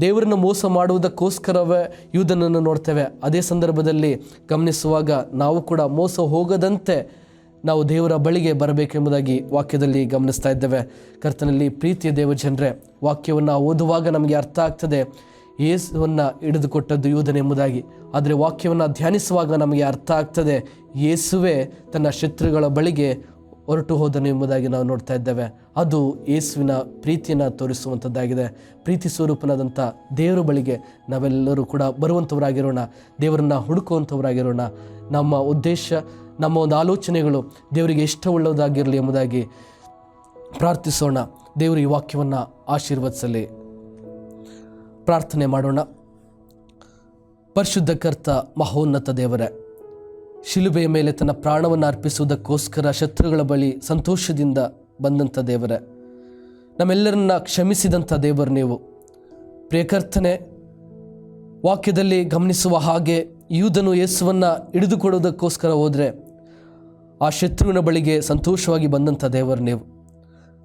ದೇವರನ್ನು ಮೋಸ ಮಾಡುವುದಕ್ಕೋಸ್ಕರವೇ ಯೂಧನನ್ನು ನೋಡ್ತೇವೆ. ಅದೇ ಸಂದರ್ಭದಲ್ಲಿ ಗಮನಿಸುವಾಗ ನಾವು ಕೂಡ ಮೋಸ ಹೋಗದಂತೆ ನಾವು ದೇವರ ಬಳಿಗೆ ಬರಬೇಕೆಂಬುದಾಗಿ ವಾಕ್ಯದಲ್ಲಿ ಗಮನಿಸ್ತಾ ಇದ್ದೇವೆ. ಕರ್ತನಲ್ಲಿ ಪ್ರೀತಿಯ ದೇವ ಜನರೇ ವಾಕ್ಯವನ್ನು ಓದುವಾಗ ನಮಗೆ ಅರ್ಥ ಆಗ್ತದೆ. ಯೇಸುವನ್ನು ಹಿಡಿದುಕೊಟ್ಟದ್ದು ಯೋಧನೆಂಬುದಾಗಿ ಎಂಬುದಾಗಿ. ಆದರೆ ವಾಕ್ಯವನ್ನು ಧ್ಯಾನಿಸುವಾಗ ನಮಗೆ ಅರ್ಥ ಆಗ್ತದೆ, ಯೇಸುವೇ ತನ್ನ ಶತ್ರುಗಳ ಬಳಿಗೆ ಹೊರಟು ಹೋದನು ಎಂಬುದಾಗಿ ನಾವು ನೋಡ್ತಾ ಇದ್ದೇವೆ. ಅದು ಯೇಸುವಿನ ಪ್ರೀತಿಯನ್ನು ತೋರಿಸುವಂಥದ್ದಾಗಿದೆ. ಪ್ರೀತಿ ಸ್ವರೂಪನಾದಂಥ ದೇವರ ಬಳಿಗೆ ನಾವೆಲ್ಲರೂ ಕೂಡ ಬರುವಂಥವರಾಗಿರೋಣ, ದೇವರನ್ನು ಹುಡುಕುವಂಥವರಾಗಿರೋಣ. ನಮ್ಮ ಉದ್ದೇಶ, ನಮ್ಮ ಒಂದು ಆಲೋಚನೆಗಳು ದೇವರಿಗೆ ಇಷ್ಟವುಳ್ಳದಾಗಿರಲಿ ಎಂಬುದಾಗಿ ಪ್ರಾರ್ಥಿಸೋಣ. ದೇವರು ಈ ವಾಕ್ಯವನ್ನು ಆಶೀರ್ವದಿಸಲಿ. ಪ್ರಾರ್ಥನೆ ಮಾಡೋಣ. ಪರಿಶುದ್ಧ ಕರ್ತ ಮಹೋನ್ನತ ದೇವರೇ, ಶಿಲುಬೆಯ ಮೇಲೆ ತನ್ನ ಪ್ರಾಣವನ್ನು ಅರ್ಪಿಸುವುದಕ್ಕೋಸ್ಕರ ಶತ್ರುಗಳ ಬಳಿ ಸಂತೋಷದಿಂದ ಬಂದಂಥ ದೇವರೇ, ನಮ್ಮೆಲ್ಲರನ್ನ ಕ್ಷಮಿಸಿದಂಥ ದೇವರು ನೀವು. ಪ್ರೇಕರ್ತನೆ ವಾಕ್ಯದಲ್ಲಿ ಗಮನಿಸುವ ಹಾಗೆ ಯೂದನು ಯೇಸುವನ್ನು ಹಿಡಿದುಕೊಡೋದಕ್ಕೋಸ್ಕರ ಹೋದರೆ ಆ ಶತ್ರುವಿನ ಬಳಿಗೆ ಸಂತೋಷವಾಗಿ ಬಂದಂಥ ದೇವರು ನೀವು.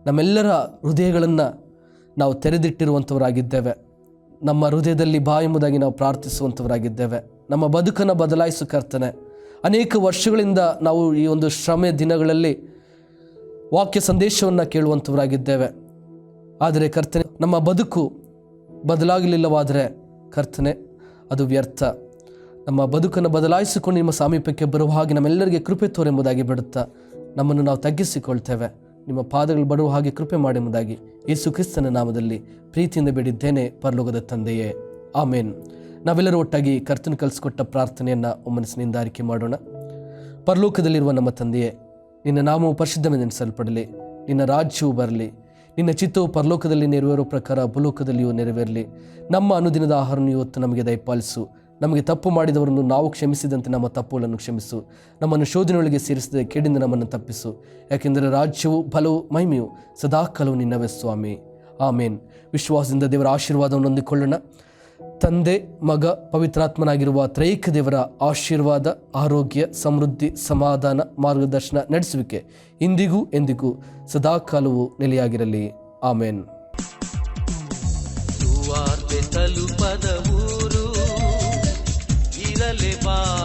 ನಮ್ಮೆಲ್ಲರ ಹೃದಯಗಳನ್ನು ನಾವು ತೆರೆದಿಟ್ಟಿರುವಂಥವರಾಗಿದ್ದೇವೆ ನಮ್ಮ ಹೃದಯದಲ್ಲಿ ಬಾ ಎಂಬುದಾಗಿ ನಾವು ಪ್ರಾರ್ಥಿಸುವಂಥವರಾಗಿದ್ದೇವೆ. ನಮ್ಮ ಬದುಕನ್ನು ಬದಲಾಯಿಸು ಕರ್ತನೆ. ಅನೇಕ ವರ್ಷಗಳಿಂದ ನಾವು ಈ ಒಂದು ಶ್ರಮೆ ದಿನಗಳಲ್ಲಿ ವಾಕ್ಯ ಸಂದೇಶವನ್ನು ಕೇಳುವಂಥವರಾಗಿದ್ದೇವೆ. ಆದರೆ ಕರ್ತನೆ, ನಮ್ಮ ಬದುಕು ಬದಲಾಗಲಿಲ್ಲವಾದರೆ ಕರ್ತನೆ, ಅದು ವ್ಯರ್ಥ. ನಮ್ಮ ಬದುಕನ್ನು ಬದಲಾಯಿಸಿಕೊಂಡು ನಿಮ್ಮ ಸಾಮೀಪ್ಯಕ್ಕೆ ಬರುವ ಹಾಗೆ ನಮ್ಮೆಲ್ಲರಿಗೆ ಕೃಪೆ ತೋರೆಂಬುದಾಗಿ ಬಿಡುತ್ತಾ ನಮ್ಮನ್ನು ನಾವು ತಗ್ಗಿಸಿಕೊಳ್ತೇವೆ. ನಿಮ್ಮ ಪಾದಗಳು ಬಡುವ ಹಾಗೆ ಕೃಪೆ ಎಂಬುದಾಗಿ ಯೇಸು ಕ್ರಿಸ್ತನ ನಾಮದಲ್ಲಿ ಪ್ರೀತಿಯಿಂದ ಬೇಡಿದ್ದೇನೆ, ಪರಲೋಕದ ತಂದೆಯೇ. ಆಮೇನ್. ನಾವೆಲ್ಲರೂ ಒಟ್ಟಾಗಿ ಕರ್ತನ ಕಲಿಸಿಕೊಟ್ಟ ಪ್ರಾರ್ಥನೆಯನ್ನು ಮನಸ್ಸಿನಿಂದ ಆರಿಕೆ ಮಾಡೋಣ. ಪರಲೋಕದಲ್ಲಿರುವ ನಮ್ಮ ತಂದೆಯೇ, ನಿನ್ನ ನಾಮವು ಪರಿಶುದ್ಧವೆಂದೆನಿಸಲ್ಪಡಲಿ ನಿನ್ನ ರಾಜ್ಯವು ಬರಲಿ. ನಿನ್ನ ಚಿತ್ತವು ಪರಲೋಕದಲ್ಲಿ ನೆರವೇರೋ ಪ್ರಕಾರ ಭೂಲೋಕದಲ್ಲಿಯೂ ನೆರವೇರಲಿ. ನಮ್ಮ ಅನುದಿನದ ಆಹಾರವನ್ನು ಇವತ್ತು ನಮಗೆ ದಯಪಾಲಿಸು. ನಮಗೆ ತಪ್ಪು ಮಾಡಿದವರನ್ನು ನಾವು ಕ್ಷಮಿಸಿದಂತೆ ನಮ್ಮ ತಪ್ಪುಗಳನ್ನು ಕ್ಷಮಿಸು. ನಮ್ಮನ್ನು ಶೋಧನೆಯೊಳಗೆ ಸೇರಿಸದೆ ಕೇಡಿಂದ ನಮ್ಮನ್ನು ತಪ್ಪಿಸು. ಯಾಕೆಂದರೆ ರಾಜ್ಯವು ಬಲವು ಮಹಿಮೆಯು ಸದಾಕಾಲವು ನಿನ್ನವೇ ಸ್ವಾಮಿ. ಆಮೇನ್. ವಿಶ್ವಾಸದಿಂದ ದೇವರ ಆಶೀರ್ವಾದವನ್ನು ಹೊಂದಿಕೊಳ್ಳೋಣ. ತಂದೆ, ಮಗ, ಪವಿತ್ರಾತ್ಮನಾಗಿರುವ ತ್ರೈಕ ದೇವರ ಆಶೀರ್ವಾದ, ಆರೋಗ್ಯ, ಸಮೃದ್ಧಿ, ಸಮಾಧಾನ, ಮಾರ್ಗದರ್ಶನ ನಡೆಸುವಿಕೆ ಇಂದಿಗೂ ಎಂದಿಗೂ ಸದಾಕಾಲವು ನೆಲೆಯಾಗಿರಲಿ. ಆಮೇನ್.
love.